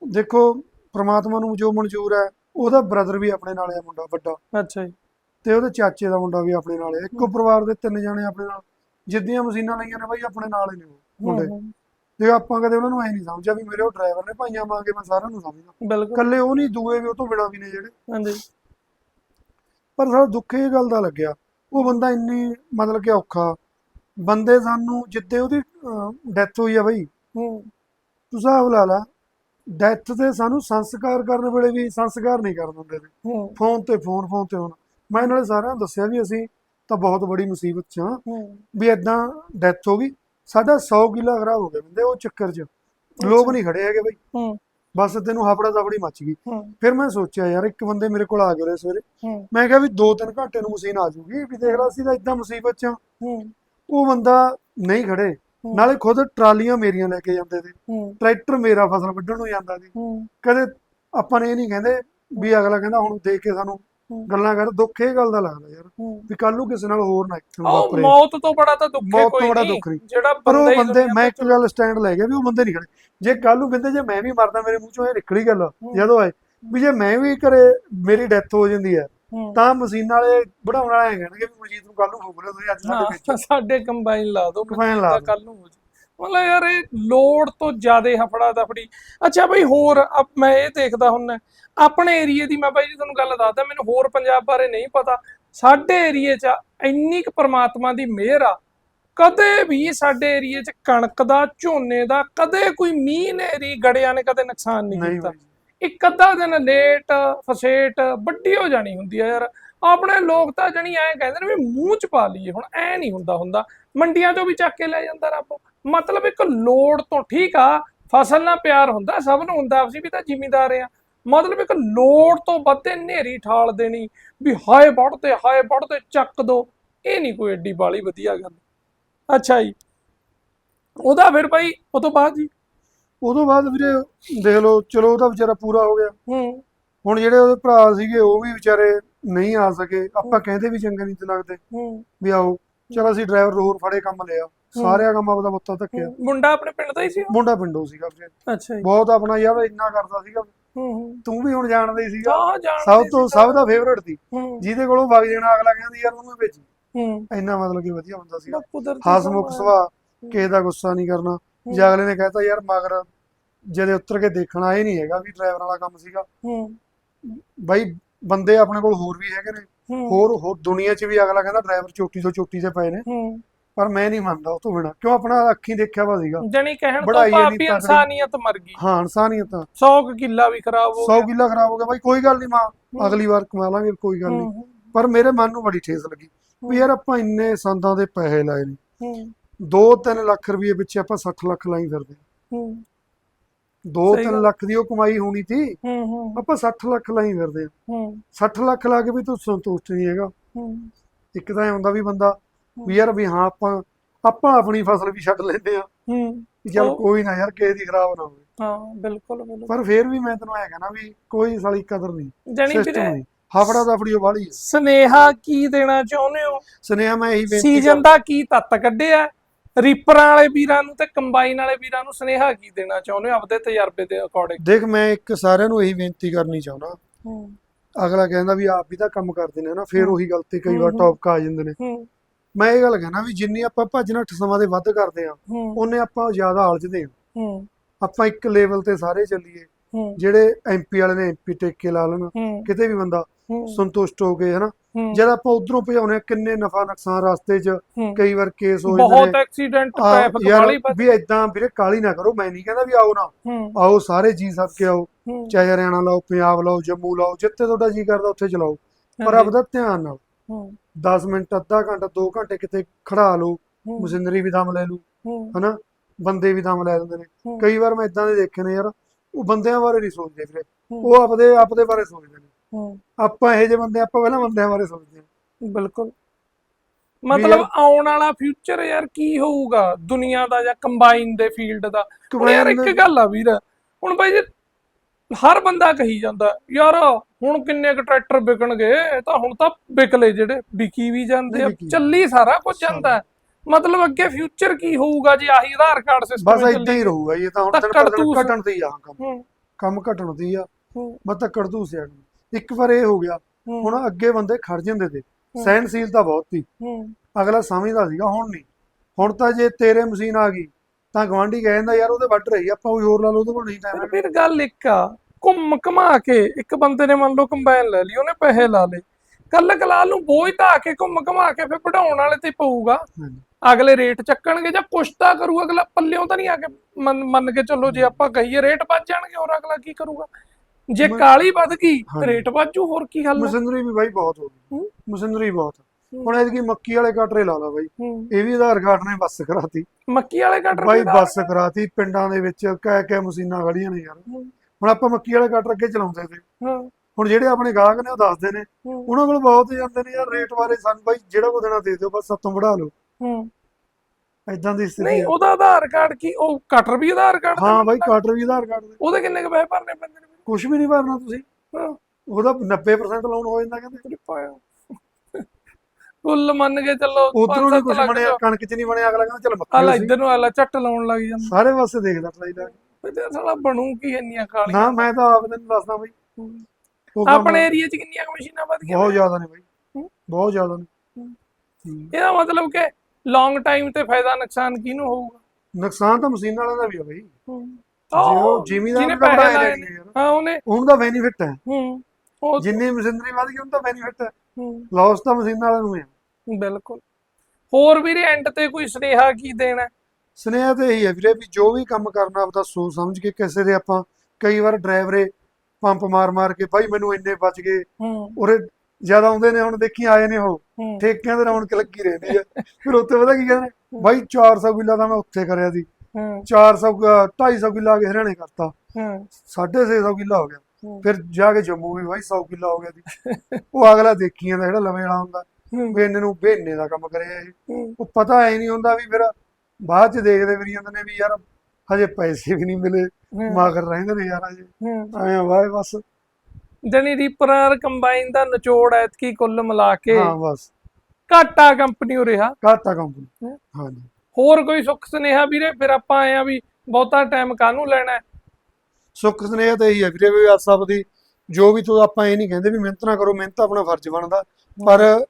ਦੇਖੋ ਪ੍ਰਮਾਤਮਾ ਨੂੰ ਜੋ ਮਨਜ਼ੂਰ ਹੈ ਉਹਦਾ ਬ੍ਰਦਰ ਵੀ ਆਪਣੇ ਨਾਲ ਹੈ ਮੁੰਡਾ ਵੱਡਾ।
ਅੱਛਾ ਜੀ।
ਤੇ ਉਹਦੇ ਚਾਚੇ ਦਾ ਮੁੰਡਾ ਵੀ ਆਪਣੇ ਨਾਲ ਹੈ ਇੱਕੋ ਪਰਿਵਾਰ ਦੇ ਤਿੰਨ ਜਾਣੇ ਆਪਣੇ ਨਾਲ। ਜਿੱਦੀਆਂ ਮਸ਼ੀਨਾਂ ਲਈਆਂ ਨੇ ਬਾਈ ਆਪਣੇ ਨਾਲ ਹੀ ਨੇ ਉਹ ਮੁੰਡੇ। ਤੇ ਆਪਾਂ ਕਦੇ ਉਹਨਾਂ ਨੂੰ ਐ ਨਹੀਂ ਸਮਝਿਆ ਵੀ ਮੇਰੇ ਉਹ ਡਰਾਈਵਰ ਨੇ ਭਾਈਆਂ ਵਾਂਗੇ ਮੈਂ ਸਾਰਿਆਂ ਨੂੰ ਸਮਝਦਾ।
ਬਿਲਕੁਲ।
ਕੱਲੇ ਉਹ ਨਹੀਂ ਦੂਏ ਵੀ ਉਹ ਤੋਂ ਬਿਨਾਂ ਵੀ ਨੇ ਜਿਹੜੇ।
ਹਾਂਜੀ।
ਪਰ ਸਾਡਾ ਦੁੱਖ ਇਹ ਗੱਲ ਦਾ ਲੱਗਿਆ ਉਹ ਬੰਦਾ ਇੰਨੀ ਮਤਲਬ ਕਿ ਔਖਾ। ਬੰਦੇ ਸਾਨੂੰ ਜਿੱਦੇ ਉਹਦੀ ਡੈਥ ਹੋਈ ਆ ਬਈ।
ਹੂੰ।
ਤੂੰ ਹਿਸਾਬ ਲਾ ਡੈਥ ਤੇ ਸਾਨੂੰ ਸੰਸਕਾਰ ਕਰਨ ਵੇਲੇ ਵੀ ਸੰਸਕਾਰ ਨਹੀਂ ਕਰ ਦਿੰਦੇ ਨੇ। ਫੋਨ ਤੇ ਫੋਨ ਫੋਨ ਤੇ ਫੋਨ ਮੈਂ ਨਾਲੇ ਸਾਰਿਆਂ ਨੂੰ ਦੱਸਿਆ ਵੀ ਅਸੀਂ ਤਾਂ ਬਹੁਤ ਬੜੀ ਮੁਸੀਬਤ 'ਚ ਹਾਂ। ਵੀ ਐਦਾਂ ਡੈਥ ਹੋ ਗਈ। ਸਾਡਾ 100 ਕਿੱਲਾ ਖਰਾਬ ਹੋ ਗਿਆ ਬੰਦੇ ਉਹ ਚੱਕਰ 'ਚ। ਲੋਕ ਨਹੀਂ ਖੜੇ ਹੈਗੇ ਬਈ। ਬਸ ਤੈਨੂੰ ਹਫੜਾ ਦਫੜੀ ਮੱਚ ਗਈ। ਫਿਰ ਮੈਂ ਸੋਚਿਆ ਯਾਰ ਇੱਕ ਬੰਦੇ ਮੇਰੇ ਕੋਲ ਆ ਗਏ ਰਹੇ ਸਵੇਰੇ। ਮੈਂ ਕਿਹਾ ਵੀ 2-3 ਘੰਟੇ ਨੂੰ ਮਸ਼ੀਨ ਆ ਜੂਗੀ ਵੀ ਦੇਖ ਲਾ ਅਸੀਂ ਤਾਂ ਇਦਾਂ ਮੁਸੀਬਤ 'ਚ ਉਹ ਬੰਦਾ ਨਹੀਂ ਖੜੇ। ਨਾਲੇ ਖੁਦ ਟਰਾਲੀਆਂ ਮੇਰੀਆਂ ਲੈ ਕੇ ਜਾਂਦੇ ਸੀ। ਟਰੈਕਟਰ ਮੇਰਾ ਫਸਲ ਵੱਢਣ ਨੂੰ ਜਾਂਦਾ ਸੀ। ਕਦੇ ਆਪਾਂ ਨੇ ਇਹ ਨਹੀਂ ਕਹਿੰਦੇ ਵੀ ਅਗਲਾ ਕਹਿੰਦਾ ਹੁਣ ਦੇਖ ਕੇ ਸਾਨੂੰ। ਗੱਲਾਂ ਕਰ ਦੁੱਖ ਇਹ ਗੱਲ ਦਾ ਲੱਗਦਾ ਯਾਰ ਵੀ ਕੱਲ ਨੂੰ ਕਿਸੇ ਨਾਲ ਹੋਰ ਨਾ ਐਕਸੀਡੈਂਟ ਵਾਪਰੇ।
ਮੌਤ ਤੋਂ ਬੜਾ ਤਾਂ ਦੁੱਖ ਹੈ ਕੋਈ ਨਹੀਂ। ਜਿਹੜਾ
ਪਰ ਉਹ
ਬੰਦਾ
ਮੈਂ ਇੱਕ ਗੱਲ ਸਟੈਂਡ ਲੈ ਗਿਆ ਵੀ ਉਹ ਬੰਦੇ ਨਹੀਂ ਖੜੇ। ਜੇ ਕੱਲ ਨੂੰ ਕਹਿੰਦੇ ਜੇ ਮੈਂ ਵੀ ਮਰਦਾ ਮੇਰੇ ਮੂੰਹ ਚੋਂ ਇਹ ਨਿਕਲੀ ਗੱਲ ਜਦੋਂ ਆਏ ਵੀ ਜੇ ਮੈਂ ਵੀ ਘਰੇ ਮੇਰੀ ਡੈਥ ਹੋ ਜਾਂਦੀ ਹੈ। ਤਾਂ ਮਸ਼ੀਨ ਵਾਲੇ ਬਣਾਉਣ ਵਾਲੇ ਕਹਿਣਗੇ ਵੀ ਮਜੀਦ ਨੂੰ ਕੱਲ ਨੂੰ ਫੂਕ ਲਿਓ ਤੁਸੀਂ ਅੱਜ ਸਾਡੇ ਵਿੱਚ
ਸਾਡੇ ਕੰਬਾਈਨ ਲਾ ਦੋ
ਕੰਬਾਈਨ ਲਾ ਦਿਓ।
ਕੱਲ ਨੂੰ ਹੋ ਜੇ ਮਤਲਬ ਯਾਰ ਇਹ ਲੋੜ ਤੋਂ ਜ਼ਿਆਦਾ ਹਫੜਾ ਦਫੜੀ। ਅੱਛਾ ਬਈ ਹੋਰ ਮੈਂ ਇਹ ਦੇਖਦਾ ਹੁੰਦਾ ਆਪਣੇ ਏਰੀਏ ਦੀ ਮੈਂ ਬਾਈ ਜੀ ਤੁਹਾਨੂੰ ਗੱਲ ਦੱਸਦਾ ਮੈਨੂੰ ਹੋਰ ਪੰਜਾਬ ਬਾਰੇ ਨਹੀਂ ਪਤਾ। ਸਾਡੇ ਏਰੀਏ 'ਚ ਇੰਨੀ ਕੁ ਪ੍ਰਮਾਤਮਾ ਦੀ ਮਿਹਰ ਆ ਕਦੇ ਵੀ ਸਾਡੇ ਏਰੀਏ 'ਚ ਕਣਕ ਦਾ ਝੋਨੇ ਦਾ ਕਦੇ ਕੋਈ ਮੀਂਹ ਨੇਰੀ ਗੜਿਆਂ ਨੇ ਕਦੇ ਨੁਕਸਾਨ ਨਹੀਂ ਕੀਤਾ। ਇੱਕ ਅੱਧਾ ਦਿਨ ਲੇਟ ਫਸੇਟ ਵੱਡੀ ਹੋ ਜਾਣੀ ਹੁੰਦੀ ਆ ਯਾਰ। ਆਪਣੇ ਲੋਕ ਤਾਂ ਜਣੀ ਐਂ ਕਹਿੰਦੇ ਨੇ ਵੀ ਮੂੰਹ ਚ ਪਾ ਲਈਏ ਹੁਣ ਐ ਨਹੀਂ ਹੁੰਦਾ ਹੁੰਦਾ। ਮੰਡੀਆਂ ਚੋਂ ਵੀ ਚੱਕ ਕੇ ਲੈ ਜਾਂਦਾ ਰੱਬ। ਮਤਲਬ ਇੱਕ ਲੋੜ ਤੋਂ ਠੀਕ ਆ ਫਸਲ ਨਾਲ ਪਿਆਰ ਹੁੰਦਾ ਸਭ ਨੂੰ ਹੁੰਦਾ ਅਸੀਂ ਵੀ ਤਾਂ ਜ਼ਿਮੀਂਦਾਰ ਆ ਮਤਲਬ ਇੱਕ ਲੋੜ ਤੋਂ ਵੱਧੇ ਨੇਰੀ ਠਾਲ ਦੇਣੀ ਵੀ ਹਾਏ ਵੜਦੇ ਹਾਏ ਵੜਦੇ ਚੱਕ ਦੋ ਇਹ ਨਹੀਂ ਕੋਈ ਏਡੀ ਬਾਲੀ ਵਧੀਆ ਗੱਲ। ਅੱਛਾ ਜੀ। ਉਹਦਾ ਫਿਰ ਭਾਈ ਉਹ ਤੋਂ ਬਾਅਦ ਜੀ?
ਉਦੋਂ ਬਾਅਦ ਵੀਰੇ ਦੇਖ ਲਓ ਚਲੋ ਉਹਦਾ ਵਿਚਾਰਾ ਪੂਰਾ ਹੋ ਗਿਆ।
ਹੂੰ।
ਹੁਣ ਜਿਹੜੇ ਉਹਦੇ ਭਰਾ ਸੀਗੇ ਉਹ ਵੀ ਵਿਚਾਰੇ ਨਹੀਂ ਆ ਸਕੇ। ਆਪਾਂ ਕਹਿੰਦੇ ਵੀ ਚੰਗੇ ਨਹੀਂ ਤੇ ਲੱਗਦੇ।
ਹੂੰ।
ਵੀ ਆਓ ਚਲ ਅਸੀਂ ਡਰਾਈਵਰ ਹੋਰ ਫੜੇ ਕੰਮ ਲਿਆ ਸਾਰਿਆਂ ਕੰਮ ਆਪਦਾ ਬੱਤਾ ਧੱਕਿਆ
ਮੁੰਡਾ ਆਪਣੇ ਪਿੰਡ ਦਾ ਹੀ ਸੀ ਉਹ?
ਮੁੰਡਾ ਪਿੰਡੋਂ ਸੀਗਾ ਵੀਰੇ।
ਅੱਛਾ ਜੀ।
ਬਹੁਤ ਆਪਣਾ ਯਾਰ ਇੰਨਾ ਕਰਦਾ ਸੀਗਾ।
ਹੂੰ ਹੂੰ।
ਤੂੰ ਵੀ ਹੁਣ ਜਾਣਦਾ ਹੀ ਸੀਗਾ।
ਹਾਂ ਜਾਣਦੇ
ਸਭ ਤੋਂ ਸਭ ਦਾ ਫੇਵਰਟ ਸੀ।
ਹੂੰ।
ਜਿਹਦੇ ਕੋਲੋਂ ਵਗ ਜਾਣਾ ਅਗਲਾ ਕਹਿੰਦਾ ਯਾਰ ਉਹਨੂੰ ਭੇਜੀ।
ਹੂੰ।
ਇੰਨਾ ਮਤਲਬ ਕਿ ਵਧੀਆ ਬੰਦਾ ਸੀਗਾ।
ਕੁਦਰਤੀ
ਹਸਮੁਖ
ਸਮਾਂ।
ਸੁਭਾਅ ਕਿਸੇ ਦਾ ਗੁੱਸਾ ਨਹੀਂ ਕਰਨਾ। ਜੇ ਅਗਲੇ ਨੇ ਕਹਿਤਾ ਯਾਰ ਮਗਰ ਜਦੇ ਉੱਤਰ ਕੇ ਦੇਖਣਾ ਇਹ ਨਹੀਂ ਹੈਗਾ ਵੀ ਡਰਾਈਵਰ ਵਾਲਾ ਕੰਮ ਸੀਗਾ।
ਹੂੰ।
ਬਾਈ ਬੰਦੇ ਆਪਣੇ ਕੋਲ ਹੋਰ ਵੀ ਹੈਗੇ ਨੇ।
ਹੂੰ।
ਹੋਰ ਹੋਰ ਦੁਨੀਆ 'ਚ ਵੀ ਅਗਲਾ ਕਹਿੰਦਾ ਡਰਾਈਵਰ ਚੋਟੀ ਤੋਂ ਚੋਟੀ ਤੇ ਪਏ ਨੇ।
ਹੂੰ।
ਪਰ ਮੈਂ ਨਹੀਂ ਮੰਨਦਾ ਉਹ ਤੋਂ ਬਿਨਾ। ਕਿਉਂ? ਆਪਣਾ ਅੱਖੀਂ ਦੇਖਿਆ ਵਾ ਸੀਗਾ।
ਜਣੀ ਕਹਿਣ ਤੋਂ
ਬੜਾਈ ਤਕੜੀ।
ਇਨਸਾਨੀਅਤ ਮਰ ਗਈ।
ਹਾਂ ਇਨਸਾਨੀਅਤ।
100 ਕਿੱਲਾ ਵੀ ਖਰਾਬ ਹੋ
100 ਕਿੱਲਾ ਖਰਾਬ ਹੋ ਗਿਆ। ਬਾਈ ਕੋਈ ਗੱਲ ਨਹੀਂ ਮਾਂ। ਅਗਲੀ ਵਾਰ ਕਮਾ ਲਾਂਗੇ ਕੋਈ ਗੱਲ ਨਹੀਂ
ਹੂੰ
ਪਰ ਮੇਰੇ ਮਨ ਨੂੰ ਬੜੀ ਠੇਸ ਲੱਗੀ ਵੀ ਯਾਰ ਆਪਾਂ ਇੰਨੇ ਸੰਦਾਂ ਦੇ ਪੈਸੇ ਲਾਏ ਨੇ।
ਹੂੰ।
2-3 ਲੱਖ ਰੁਪਏ ਪਿੱਛੇ ਆਪਾਂ 60 ਲੱਖ ਲਾਈ ਫਿਰਦੇ
ਹੂੰ।
2-3
ਗੱਲ।
ਲੱਖ ਦੀ ਉਹ ਕਮਾਈ ਹੋਣੀ ਸੀ।
ਹੂੰ ਹੂੰ।
ਆਪਾਂ 60 ਲੱਖ ਲਾਈ ਫਿਰਦੇ ਆ
ਹੂੰ।
60 ਲੱਖ ਲਾ ਕੇ ਵੀ ਤੂੰ ਸੰਤੁਸ਼ਟ ਨਹੀਂ ਹੈਗਾ।
ਹੂੰ।
ਇੱਕ ਤਾਂ ਇਹ ਹੁੰਦਾ ਵੀ ਬੰਦਾ ਵੀ ਯਾਰ ਵੀ ਹਾਂ ਆਪਾਂ ਆਪਾਂ ਆਪਣੀ ਫਸਲ ਵੀ ਛੱਡ ਲੈਂਦੇ ਆ
ਹੂੰ।
ਚੱਲ ਕੋਈ ਨਾ ਯਾਰ ਕਿਸੇ ਦੀ ਖਰਾਬ ਨਾ ਹੋਵੇ।
ਹਾਂ ਬਿਲਕੁਲ ਬਿਲਕੁਲ।
ਪਰ ਫੇਰ ਵੀ ਮੈਂ ਤੈਨੂੰ ਐ ਕਹਿਣਾ ਵੀ ਕੋਈ ਸਾਲੀ ਕਦਰ ਨਹੀਂ
ਜਾਨੀ ਵੀਰੇ
ਹਫੜਾ ਦਫੜੀ ਉਹ ਵਾਲੀ
ਸਨੇਹਾ ਕੀ ਦੇਣਾ ਚਾਹੁੰਦੇ ਹੋ?
ਸੁਨੇਹਾ ਮੈਂ ਇਹੀ ਬੇਨਤੀ
ਸੀਜ਼ਨ ਦਾ ਕੀ ਤੱਤ ਕੱਢਿਆ? ਰੀਪਰਾਂ ਵਾਲੇ ਵੀਰਾਂ ਨੂੰ ਤੇ ਕੰਬਾਈਨ ਵਾਲੇ ਵੀਰਾਂ ਨੂੰ ਸਨੇਹਾ ਕੀ ਦੇਣਾ ਚਾਹੁੰਦੇ ਹੋ ਆਪਦੇ ਤਜਰਬੇ ਦੇ ਅਕੋਰਡਿੰਗ
ਦੇਖ ਮੈਂ ਇੱਕ ਸਾਰਿਆਂ ਨੂੰ ਇਹੀ ਬੇਨਤੀ ਕਰਨੀ ਚਾਹੁੰਦਾ। ਅਗਲਾ ਕਹਿੰਦਾ ਵੀ ਆਪ ਵੀ ਤਾਂ ਕੰਮ ਕਰਦੇ ਨੇ ਨਾ ਫੇਰ। ਉਹੀ ਗੱਲ ਤੇ ਕਈ ਵਾਰ। ਟੌਪਕ ਆ ਜਾਂਦੇ ਨੇ। ਮੈਂ ਇਹ ਗੱਲ ਕਹਿਣਾ ਵੀ ਜਿੰਨੀ ਆਪਾਂ ਭੱਜ ਨੱਠ ਸਮਾਂ ਦੇ ਵੱਧ ਕਰਦੇ ਆ
ਹੂੰ।
ਉਹਨੇ ਆਪਾਂ ਜ਼ਿਆਦਾ ਆਲਜਦੇ ਆ
ਹੂੰ।
ਆਪਾਂ ਇੱਕ ਲੈਵਲ ਤੇ ਸਾਰੇ ਚੱਲੀਏ।
ਹੂੰ।
ਜਿਹੜੇ ਐਮਪੀ ਵਾਲੇ ਨੇ ਐਮਪੀ ਟੇਕ ਲਾ ਲੈਣ
ਹੂੰ।
ਕਿਤੇ ਵੀ ਬੰਦਾ
ਹੂੰ।
ਸੰਤੁਸ਼ਟ ਹੋ ਕੇ ਹਨਾ?
ਹੂੰ।
ਜਦ ਆਪਾਂ ਉਧਰੋਂ ਭਜਾਉਣੇ ਆ, ਕਿੰਨੇ ਨਫਾ ਨੁਕਸਾਨ ਰਸਤੇ 'ਚ
ਹੂੰ।
ਕਈ ਵਾਰ ਕੇਸ ਹੋ ਜਾਂਦੇ
ਬਹੁਤ
ਨੇ।
ਐਕਸੀਡੈਂਟ ਟ੍ਰੈਫਿਕ
ਯਾਰ
ਵਾਲੀ
ਵੀ ਏਦਾਂ ਵੀਰੇ ਕਾਲੀ ਨਾ ਕਰੋ ਮੈਂ ਨਹੀਂ ਕਹਿੰਦਾ ਵੀ ਆਓ ਨਾ।
ਹੂੰ।
ਆਓ ਸਾਰੇ ਜੀ ਸੱਦ ਕੇ ਆਓ।
ਹੂੰ।
ਚਾਹੇ ਹਰਿਆਣਾ ਲਾਓ ਪੰਜਾਬ ਲਾਓ ਜੰਮੂ ਲਾਓ ਜਿੱਥੇ ਤੁਹਾਡਾ ਜੀ ਕਰਦਾ ਉੱਥੇ ਚਲਾਓ। ਪਰ
ਹਾਂਜੀ।
ਆਪਦਾ ਧਿਆਨ ਨਾਲ।
ਹੂੰ।
10 ਮਿੰਟ ਅੱਧਾ ਘੰਟਾ 2 ਘੰਟੇ ਕਿਤੇ ਖੜਾ ਲਓ ਮਸ਼ੀਨਰੀ ਵੀ ਦਮ ਲੈ ਲੂ ਹਨਾ? ਬੰਦੇ ਵੀ ਦਮ ਲੈ ਲੈਂਦੇ ਨੇ। ਕਈ ਵਾਰ ਮੈਂ ਇਦਾਂ ਦੇ ਦੇਖੇ ਨੇ ਯਾਰ ਉਹ ਬੰਦਿਆਂ ਬਾਰੇ ਨਹੀਂ ਸੋਚਦੇ ਵੀਰੇ। ਉਹ ਆਪਦੇ ਆਪਦੇ ਬਾਰੇ ਸੋਚਦੇ ਨੇ। ਆਪਾਂ ਇਹੋ ਜਿਹੇ ਬੰਦੇ ਆਪਾਂ ਪਹਿਲਾਂ ਬੰਦਿਆਂ ਬਾਰੇ ਸੋਚਦੇ ਹਾਂ।
ਬਿਲਕੁਲ। ਮਤਲਬ ਆਉਣ ਵਾਲਾ ਫਿਊਚਰ ਯਾਰ ਕੀ ਹੋਊਗਾ? ਦੁਨੀਆ ਦਾ ਜਾਂ ਕੰਬਾਈਨ ਦੇ ਫੀਲਡ ਦਾ? ਯਾਰ ਇੱਕ ਗੱਲ ਆ ਵੀਰ। ਹੁਣ ਬਾਈ ਜੇ ਹਰ ਬੰਦਾ ਕਹੀ ਜਾਂਦਾ ਯਾਰ ਹੁਣ ਕਿੰਨੇ ਕੁ ਟਰੈਕਟਰ ਵਿਕਣਗੇ? ਇਹ ਤਾਂ ਹੁਣ ਤਾਂ ਵਿਕ ਲਏ ਜਿਹੜੇ। ਵਿਕੀ ਵੀ ਜਾਂਦੇ ਆ। ਚੱਲੀ ਸਾਰਾ ਕੁਝ ਜਾਂਦਾ। ਮਤਲਬ ਅੱਗੇ ਫਿਊਚਰ ਕੀ ਹੋਊਗਾ ਜੇ ਆਹੀ ਆਧਾਰ ਕਾਰਡ ਸਿਸਟਮ
ਬਸ ਇਦਾਂ ਹੀ ਰਹੂਗਾ ਇਹ ਤਾਂ ਹੁਣ
ਤਾਂ
ਦਿਨ ਪਰ ਦਿਨ
ਕਰਤੂਸ-
ਘਟਣ ਤੇ ਹੀ ਆ ਕੰਮ। ਕੰਮ ਘਟਣ ਤੇ ਹੀ। ਆ ਮੈਂ ਤਾਂ ਕਰਦੂ ਸਿਆ ਇੱਕ ਵਾਰ ਇਹ ਹੋ ਗਿਆ। ਹੁਣ ਅੱਗੇ ਬੰਦੇ ਖੜ ਜਾਂਦੇ ਤੇ। ਸਹਿਨਸ਼ੀਲ ਤਾਂ ਬਹੁਤ ਸੀ। ਅਗਲਾ ਸਮਝਦਾ ਸੀਗਾ ਹੁਣ ਨਹੀਂ। ਹੁਣ ਤਾਂ ਜੇ ਤੇਰੇ ਮਸ਼ੀਨ ਆ ਗਈ ਤਾਂ ਗਵਾਂਢੀ ਕਹਿੰਦਾ ਯਾਰ ਉਹਦੇ ਵੱਢ ਰਹੀ ਆ, ਆਪਾਂ ਕੋਈ ਹੋਰ ਲਾ ਲਓ ਉਹਦੇ ਕੋਲ ਨਹੀਂ ਟਾਈਮ
ਫਿਰ ਗੱਲ ਇੱਕ ਆ। ਘੁੰਮ ਘਮਾ ਕੇ ਇੱਕ ਬੰਦੇ ਨੇ ਮੰਨ ਲਓ ਕੰਬਾਈਨ ਲੈ ਲਈ ਉਹਨੇ ਪੈਸੇ ਲਾ ਲਏ। ਕੱਲ ਕਲਾਲ ਨੂੰ ਬੋਝ ਆ ਕੇ ਘੁੰਮ ਘਮਾ ਕੇ ਫਿਰ ਵਢਾਉਣ ਵਾਲੇ ਤੇ ਪਊਗਾ। ਅਗਲੇ ਰੇਟ ਚੱਕਣਗੇ ਜਾਂ ਕੁਛ ਤਾਂ ਕਰੂ ਅਗਲਾ ਪੱਲਿਓਂ ਤਾਂ ਨਹੀਂ ਆ ਕੇ ਮੰਨ ਕੇ ਚੱਲੋ ਜੇ ਆਪਾਂ ਕਹੀਏ ਰੇਟ ਵੱਧ ਜਾਣਗੇ ਹੋਰ ਅਗਲਾ ਕੀ ਕਰੂਗਾ? ਜੇ ਕਾਲੀ ਵੱਧ ਗਈ। ਰੇਟ ਵਾਜੂ ਹੋਰ ਕੀ ਹੱਲ ਆ?
ਮਸ਼ੀਨਰੀ ਵੀ ਬਾਈ ਬਹੁਤ ਹੋ ਗਈ। ਮਸ਼ੀਨਰੀ ਬਹੁਤ। ਹੁਣ ਐਤਕੀ ਮੱਕੀ ਵਾਲੇ ਕਟਰੇ ਲਾ ਲਾ ਬਾਈ। ਇਹ ਵੀ ਆਧਾਰ ਕਾਰਡ ਨੇ ਬੱਸ ਕਰਾਤੀ।
ਮੱਕੀ ਵਾਲੇ ਕਟਰ
ਬਾਈ ਬੱਸ ਕਰਾਤੀ ਪਿੰਡਾਂ ਦੇ ਵਿੱਚ ਕਹਿ ਕਹਿ ਮਸ਼ੀਨਾਂ ਖੜੀਆਂ ਨੇ ਯਾਰ। ਹੁਣ ਆਪਾਂ ਮੱਕੀ ਵਾਲੇ ਕਟਰ ਅੱਗੇ ਚਲਾਉਂਦੇ ਸੀ।
ਹਾਂ।
ਹੁਣ ਜਿਹੜੇ ਆਪਣੇ ਗਾਹਕ ਨੇ ਉਹ ਦੱਸਦੇ ਨੇ। ਉਹਨਾਂ ਕੋਲ ਬਹੁਤ ਜਾਂਦੇ ਨੇ ਯਾਰ ਰੇਟ ਬਾਰੇ ਸਾਨੂੰ ਬਾਈ ਜਿਹੜਾ ਕੋ ਦੇਣਾ ਦੇ ਦਿਓ ਬਸ ਸੱਤੋਂ ਵਧਾ ਲਓ।
ਹੂੰ।
ਐਦਾਂ ਦੀ ਸਥਿਤੀ
ਨਹੀਂ ਉਹਦਾ ਆਧਾਰ ਕਾਰਡ ਕੀ ਉਹ ਕਟਰ ਵੀ ਆਧਾਰ ਕਾਰਡ
ਹਾਂ ਬਾਈ ਕਟਰ ਵੀ ਆਧਾਰ ਕਾਰਡ ਦੇ
ਉਹਦੇ ਕਿੰਨੇ ਕੁ ਪੈਸੇ ਭਰਨੇ ਪੈਂਦੇ ਨੇ
ਕੁਝ ਵੀ ਨਹੀਂ ਭਰਨਾ ਤੁਸੀਂ। ਉਹਦਾ 90% ਲੋਨ ਹੋ ਜਾਂਦਾ ਕਹਿੰਦੇ।
ਪਾਇਆ ਕੁੱਲ ਮੰਨ ਕੇ ਚੱਲੋ
ਉਧਰੋਂ ਨਹੀਂ ਕੁਝ ਬਣਿਆ
ਦਾ।
ਕਣਕ 'ਚ ਨਹੀਂ ਬਣਿਆ ਅਗਲਾ ਕਹਿੰਦਾ ਚੱਲ
ਆਲਾ
ਮੱਕੀ
ਇੱਧਰ ਨੂੰ ਆਲਾ ਝੱਟ ਲਾਉਣ ਲੱਗ ਜਾਂਦਾ।
ਸਾਰੇ ਪਾਸੇ ਦੇਖਦਾ ਟਰਾਈਦਾ
ਤੇ ਸਾਲਾ ਬਣੂ ਕੀ ਇੰਨੀਆਂ ਕਾਲੀਆਂ?
ਨਾ ਮੈਂ ਤਾਂ ਆਪ ਤੈਨੂੰ ਦੱਸਦਾ ਬਾਈ। ਉਹ ਕੰਮ
ਆਪਣੇ ਏਰੀਆ 'ਚ ਕਿੰਨੀਆਂ ਕੁ ਮਸ਼ੀਨਾਂ ਵੱਧ ਗਈਆਂ
ਬਹੁਤ ਜ਼ਿਆਦਾ ਨੇ ਬਾਈ।
ਹੂੰ।
ਬਹੁਤ ਜ਼ਿਆਦਾ ਨੇ।
ਹੂੰ। ਇਹਦਾ ਮਤਲਬ ਕਿ ਲੌਂਗ ਟਾਈਮ ਤੇ ਫਾਇਦਾ ਨੁਕਸਾਨ ਕਿਹਨੂੰ ਹੋਊਗਾ?
ਨੁਕਸਾਨ ਤਾਂ ਮਸ਼ੀਨ ਵਾਲਿਆਂ ਦਾ ਵੀ ਆ ਬਾਈ।
ਹੂੰ।
ਜੇ ਉਹ
ਆਹ,
ਜ਼ਿਮੀਦਾਰ
ਜਿਹਨੇ
ਨੇ ਤਾਂ
ਪੈਸੇ
ਬਣਾਏ
ਲਾਏ
ਨੇ। ਯਾਰ।
ਹਾਂ ਉਹਨੇ
ਉਹਨੂੰ ਦਾ ਬੈਨੀਫਿਟ ਹੈ।
ਹੂੰ। ਉਹ
ਜਿੰਨੀ ਮਸ਼ੀਨਰੀ ਵੱਧ ਗਈ ਉਹਨੂੰ ਤਾਂ ਬੈਨੀਫਿਟ ਹੈ।
ਹੂੰ,
ਲਾਸ ਤਾਂ ਮਸ਼ੀਨ ਵਾਲਿਆਂ ਨੂੰ ਹੈ
ਬਿਲਕੁਲ। ਹੋਰ ਵੀਰੇ ਐਂਡ ਤੇ ਕੋਈ ਸੁਨੇਹਾ ਕੀ ਦੇਣਾ? ਹੈ?
ਸੁਨੇਹਾ ਤੇ ਇਹੀ ਹੈ ਵੀਰੇ ਵੀ ਜੋ ਵੀ ਕੰਮ ਕਰਨਾ ਆਪਦਾ ਸੋਚ ਸਮਝ ਕੇ ਕਿਸੇ ਦੇ ਆਪਾਂ ਕਈ ਵਾਰ ਡਰਾਈਵਰੇ ਪੰਪ ਮਾਰ ਮਾਰ ਕੇ ਭਾਈ ਮੈਨੂੰ ਇੰਨੇ ਬਚ ਗਏ। ਉਰੇ ਜ਼ਿਆਦਾ ਆਉਂਦੇ ਨੇ ਹੁਣ ਦੇਖੀ ਆਏ ਨੇ ਉਹ। ਠੇਕਿਆਂ ਤੇ ਰੌਣਕ ਲੱਗੀ ਰਹਿੰਦੀ ਹੈ ਫਿਰ ਉੱਥੇ ਪਤਾ ਕੀ ਕਹਿੰਦੇ ਭਾਈ 400 ਕਿੱਲਾ ਤਾਂ ਮੈਂ ਉੱਥੇ ਕਰਿਆ ਸੀ।
ਹੂੰ।
400 ਕੁ- 250 ਕਿੱਲਾ ਆ ਕੇ ਹਰਿਆਣੇ ਕਰਤਾ।
ਹੂੰ।
650 ਕਿੱਲਾ ਹੋ ਗਿਆ। ਫਿਰ ਜਾ ਕੇ ਜੰਮੂ ਵੀ ਭਾਈ 100 ਕਿੱਲਾ ਹੋ ਗਿਆ ਸੀ। ਉਹ ਅਗਲਾ ਦੇਖੀ ਜਾਂਦਾ ਜਿਹੜਾ ਲਵੇਂ ਵਾਲਾ ਹੁੰਦਾ। ਵੀ ਇਹਨੇ ਨੂੰ ਬੇਨੇ ਦਾ ਕੰਮ ਕਰਿਆ ਇਹ। ਉਹ ਪਤਾ ਐ ਨਹੀਂ ਹੁੰਦਾ ਵੀ ਫਿਰ ਬਾਅਦ ਚ ਦੇਖਦੇ ਫਿਰੀ ਜਾਂਦੇ ਨੇ ਵੀ ਯਾਰ ਹਜੇ ਪੈਸੇ ਵੀ ਨਹੀਂ ਮਿਲੇ ਮਾਗਰ ਰਹਿੰਦੇ ਨੇ ਯਾਰ ਹਜੇ। ਆਇਆ ਵਾਏ ਬਸ।
ਜਣੀ ਰੀਪਰ ਕੰਬਾਈਨ ਦਾ ਨਿਚੋੜ ਐਤਕੀ ਕੁੱਲ ਮਿਲਾ ਕੇ
ਹਾਂ ਬਸ।
ਘਾਟਾ ਕੰਪਨੀ ਹੋ ਰਿਹਾ
ਕਾਤਾ ਕੰਪਨੀ। ਹਾਂਜੀ।
ਹੋਰ ਕੋਈ ਸੁੱਖ ਸੁਨੇਹਾ ਵੀਰੇ? ਫਿਰ ਆਪਾਂ ਆਏ ਆ ਵੀ ਬਹੁਤਾ ਟਾਈਮ ਕਾਹਨੂੰ ਲੈਣਾ?
ਸੁੱਖ ਸੁਨੇਹਾ ਤਾਂ ਇਹੀ ਹੈ ਵੀਰੇ ਵੀ ਆਸ ਦੀ ਜੋ ਵੀ ਤੂੰ ਆਪਾਂ ਇਹ ਨਹੀਂ ਕਹਿੰਦੇ ਵੀ ਮਿਹਨਤ ਨਾ ਕਰੋ ਮਿਹਨਤ ਆਪਣਾ ਫਰਜ਼ ਬਣਦਾ। ਪਰ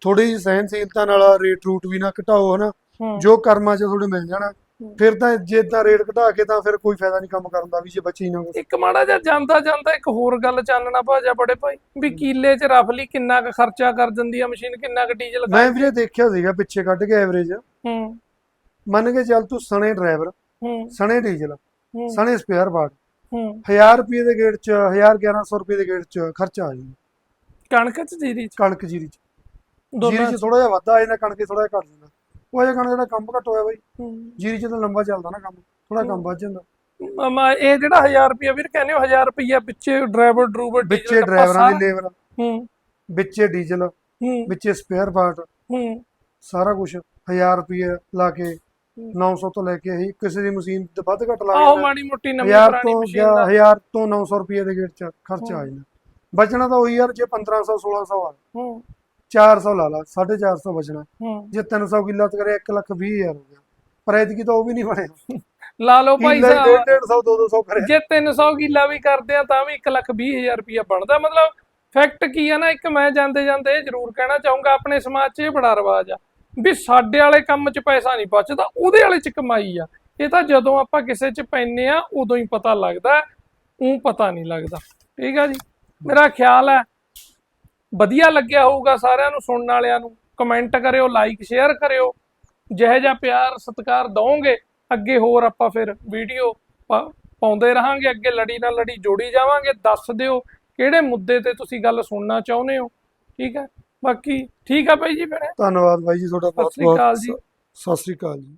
ਥੋੜੀ ਜਿਹੀ ਸਹਿਨਸ਼ੀਲਤਾ ਨਾਲ ਰੇਟ ਰੂਟ ਵੀ ਨਾ ਘਟਾਓ ਹਨਾ? ਜੋ ਕਰਮਾਂ 'ਚ ਤੁਹਾਡੇ ਮਿਲ ਜਾਣਾ। ਫਿਰ ਤਾਂ ਜੇ ਤਾਂ ਰੇਟ ਘਟਾ ਕੇ ਤਾਂ ਫਿਰ ਕੋਈ ਫਾਇਦਾ ਨਹੀਂ ਕੰਮ ਕਰਨ ਦਾ ਵੀ ਜੇ ਬਚੀ ਨਾ।
ਇੱਕ ਮਾੜਾ ਜਿਹਾ ਜਾਂਦਾ ਜਾਂਦਾ ਇੱਕ ਹੋਰ ਗੱਲ ਚਾਨਣਾ ਭਾਜਾ ਬੜੇ ਭਾਈ ਵੀ ਕੀਲੇ 'ਚ ਰਫਲੀ ਕਿੰਨਾ ਕੁ ਖਰਚਾ ਕਰ ਦਿੰਦੀ ਆ ਮਸ਼ੀਨ ਕਿੰਨਾ ਕੁ ਡੀਜ਼ਲ ਖਾ
ਮੈਂ ਵੀਰੇ ਦੇਖਿਆ ਸੀਗਾ ਪਿੱਛੇ ਕੱਢ ਕੇ ਐਵਰੇਜ।
ਹੂੰ।
ਮੰਨ ਕੇ ਚੱਲ ਤੂੰ ਸਣੇ ਡਰਾਈਵਰ
ਹੂੰ।
ਸਣੇ ਡੀਜ਼ਲ
ਹੂੰ,
ਸਣੇ ਸਪੇਅਰ ਪਾਰਟ।
ਹੂੰ।
1000 ਰੁਪਏ ਦੇ ਗੇੜ 'ਚ 1000 1100 ਰੁਪਏ ਦੇ ਗੇੜ 'ਚ ਖਰਚਾ ਆ ਜਾਂਦਾ।
ਕਣਕ 'ਚ ਜੀਰੀ 'ਚ?
ਕਣਕ ਜੀਰੀ 'ਚ।
ਦੋਨਾਂ
ਜੀਰੀ 'ਚ ਥੋੜਾ ਜਿਹਾ ਵਾਧਾ ਆ ਜਾਂਦਾ ਕਣਕ 'ਚ ਥੋੜਾ ਜਿਹਾ ਘਟ ਜਾਂਦਾ ਉਹ ਜਿਹਾ ਕਣਕ ਦਾ ਕੰਮ ਘੱਟ ਹੋਇਆ ਬਾਈ। ਜੀਰੀ 'ਚ ਤਾਂ ਲੰਬਾ ਚੱਲਦਾ ਨਾ ਕੰਮ ਥੋੜਾ ਕੰਮ ਵੱਧ ਜਾਂਦਾ।
ਮਾ ਇਹ ਜਿਹੜਾ 1000 ਰੁਪਿਆ ਵੀਰ ਕਹਿੰਦੇ ਹੋ 1000 ਰੁਪਿਆ ਵਿੱਚੇ ਡਰਾਈਵਰ ਡਰੂਵਰ
ਵਿੱਚੇ ਡਰਾਈਵਰਾਂ ਦੀ ਲੇਬਰ
ਹੂੰ।
ਵਿੱਚੇ ਡੀਜ਼ਲ
ਹੂੰ।
ਵਿੱਚੇ ਸਪੇਅਰ ਪਾਰਟ
ਹੂੰ।
ਸਾਰਾ ਕੁਝ 1000 ਰੁਪਏ ਲਾ ਕੇ 900 ਤੋਂ ਲੈ ਕੇ ਹੀ ਕਿਸੇ ਦੀ ਮਸ਼ੀਨ ਤੇ ਵੱਧ ਘੱਟ ਲਾ
ਆਹੋ ਮਾੜੀ ਮੋਟੀ ਨਵੀਂ
1000
ਪੁਰਾਣੀ ਮਸ਼ੀਨ ਦਾ।
1000 ਤੋਂ 900 ਰੁਪਏ ਦੇ ਗੇਟ ਚ ਖਰਚਾ ਆ। ਜਾਂਦਾ। ਬਚਣਾ ਤਾਂ ਉਹੀ ਯਾਰ ਜੇ 1500 1600 ਆ।
ਹੂੰ।
400 ਲਾ ਲਾ 450 ਬਚਣਾ।
ਹੂੰ।
ਜੇ 300 ਕਿੱਲਾ ਤੇ ਕਰੇ 1 ਲੱਖ 20 ਹਜ਼ਾਰ ਹੋ ਗਿਆ। ਪਰ ਐਤਕੀ ਤਾਂ ਉਹ ਵੀ ਨਹੀਂ ਬਣਿਆ।
ਲਾ ਲਓ ਭਾਈ
ਕਿੱਲੇ
ਸਾਹਿਬ।
150 200 ਕਰੇ
ਜੇ 300 ਕਿੱਲਾ ਵੀ ਕਰਦੇ ਆ ਤਾਂ ਵੀ 1 ਲੱਖ 20 ਹਜ਼ਾਰ ਰੁਪਇਆ ਬਣਦਾ। ਮਤਲਬ ਫੈਕਟ ਕੀ ਆ ਨਾ ਇੱਕ ਮੈਂ ਜਾਂਦੇ ਜਾਂਦੇ ਇਹ ਜ਼ਰੂਰ ਕਹਿਣਾ ਚਾਹੂੰਗਾ ਆਪਣੇ ਸਮਾਜ 'ਚ ਇਹ ਬੜਾ ਰਿਵਾਜ ਆ ਵੀ ਸਾਡੇ ਵਾਲੇ ਕੰਮ 'ਚ ਪੈਸਾ ਨਹੀਂ ਬਚਦਾ ਉਹਦੇ ਵਾਲੇ 'ਚ ਕਮਾਈ ਆ। ਇਹ ਤਾਂ ਜਦੋਂ ਆਪਾਂ ਕਿਸੇ 'ਚ ਪੈਨੇ ਆ ਉਦੋਂ ਹੀ ਪਤਾ ਲੱਗਦਾ ਉਹ ਪਤਾ ਨਹੀਂ ਲੱਗਦਾ। ਠੀਕ ਆ ਜੀ? ਮੇਰਾ ਖਿਆਲ ਹੈ ਵਧੀਆ ਲੱਗਿਆ ਹੋਊਗਾ ਸਾਰਿਆਂ ਨੂੰ ਸੁਣਨ ਵਾਲਿਆਂ ਨੂੰ। ਕਮੈਂਟ ਕਰਿਓ ਲਾਈਕ ਸ਼ੇਅਰ ਕਰਿਓ। ਜਿਹੋ ਜਿਹਾ ਪਿਆਰ ਸਤਿਕਾਰ ਦਵੋਗੇ ਅੱਗੇ ਹੋਰ ਆਪਾਂ ਫਿਰ ਵੀਡੀਓ ਪਾਉਂਦੇ ਰਹਾਂਗੇ ਅੱਗੇ ਲੜੀ ਨਾਲ ਲੜੀ ਜੋੜੀ ਜਾਵਾਂਗੇ। ਦੱਸ ਦਿਓ ਕਿਹੜੇ ਮੁੱਦੇ ਤੇ ਤੁਸੀਂ ਗੱਲ ਸੁਣਨਾ ਚਾਹੁੰਦੇ ਹੋ। ਠੀਕ ਹੈ? ਬਾਕੀ ਠੀਕ ਆ ਭਾਈ ਜੀ ਫਿਰ।
ਧੰਨਵਾਦ ਬਾਈ ਜੀ ਤੁਹਾਡਾ ਬਹੁਤ
ਸਤਿ ਸ੍ਰੀ ਅਕਾਲ
ਬਹੁਤ
ਜੀ।
ਸਤਿ ਸ੍ਰੀ ਅਕਾਲ ਜੀ।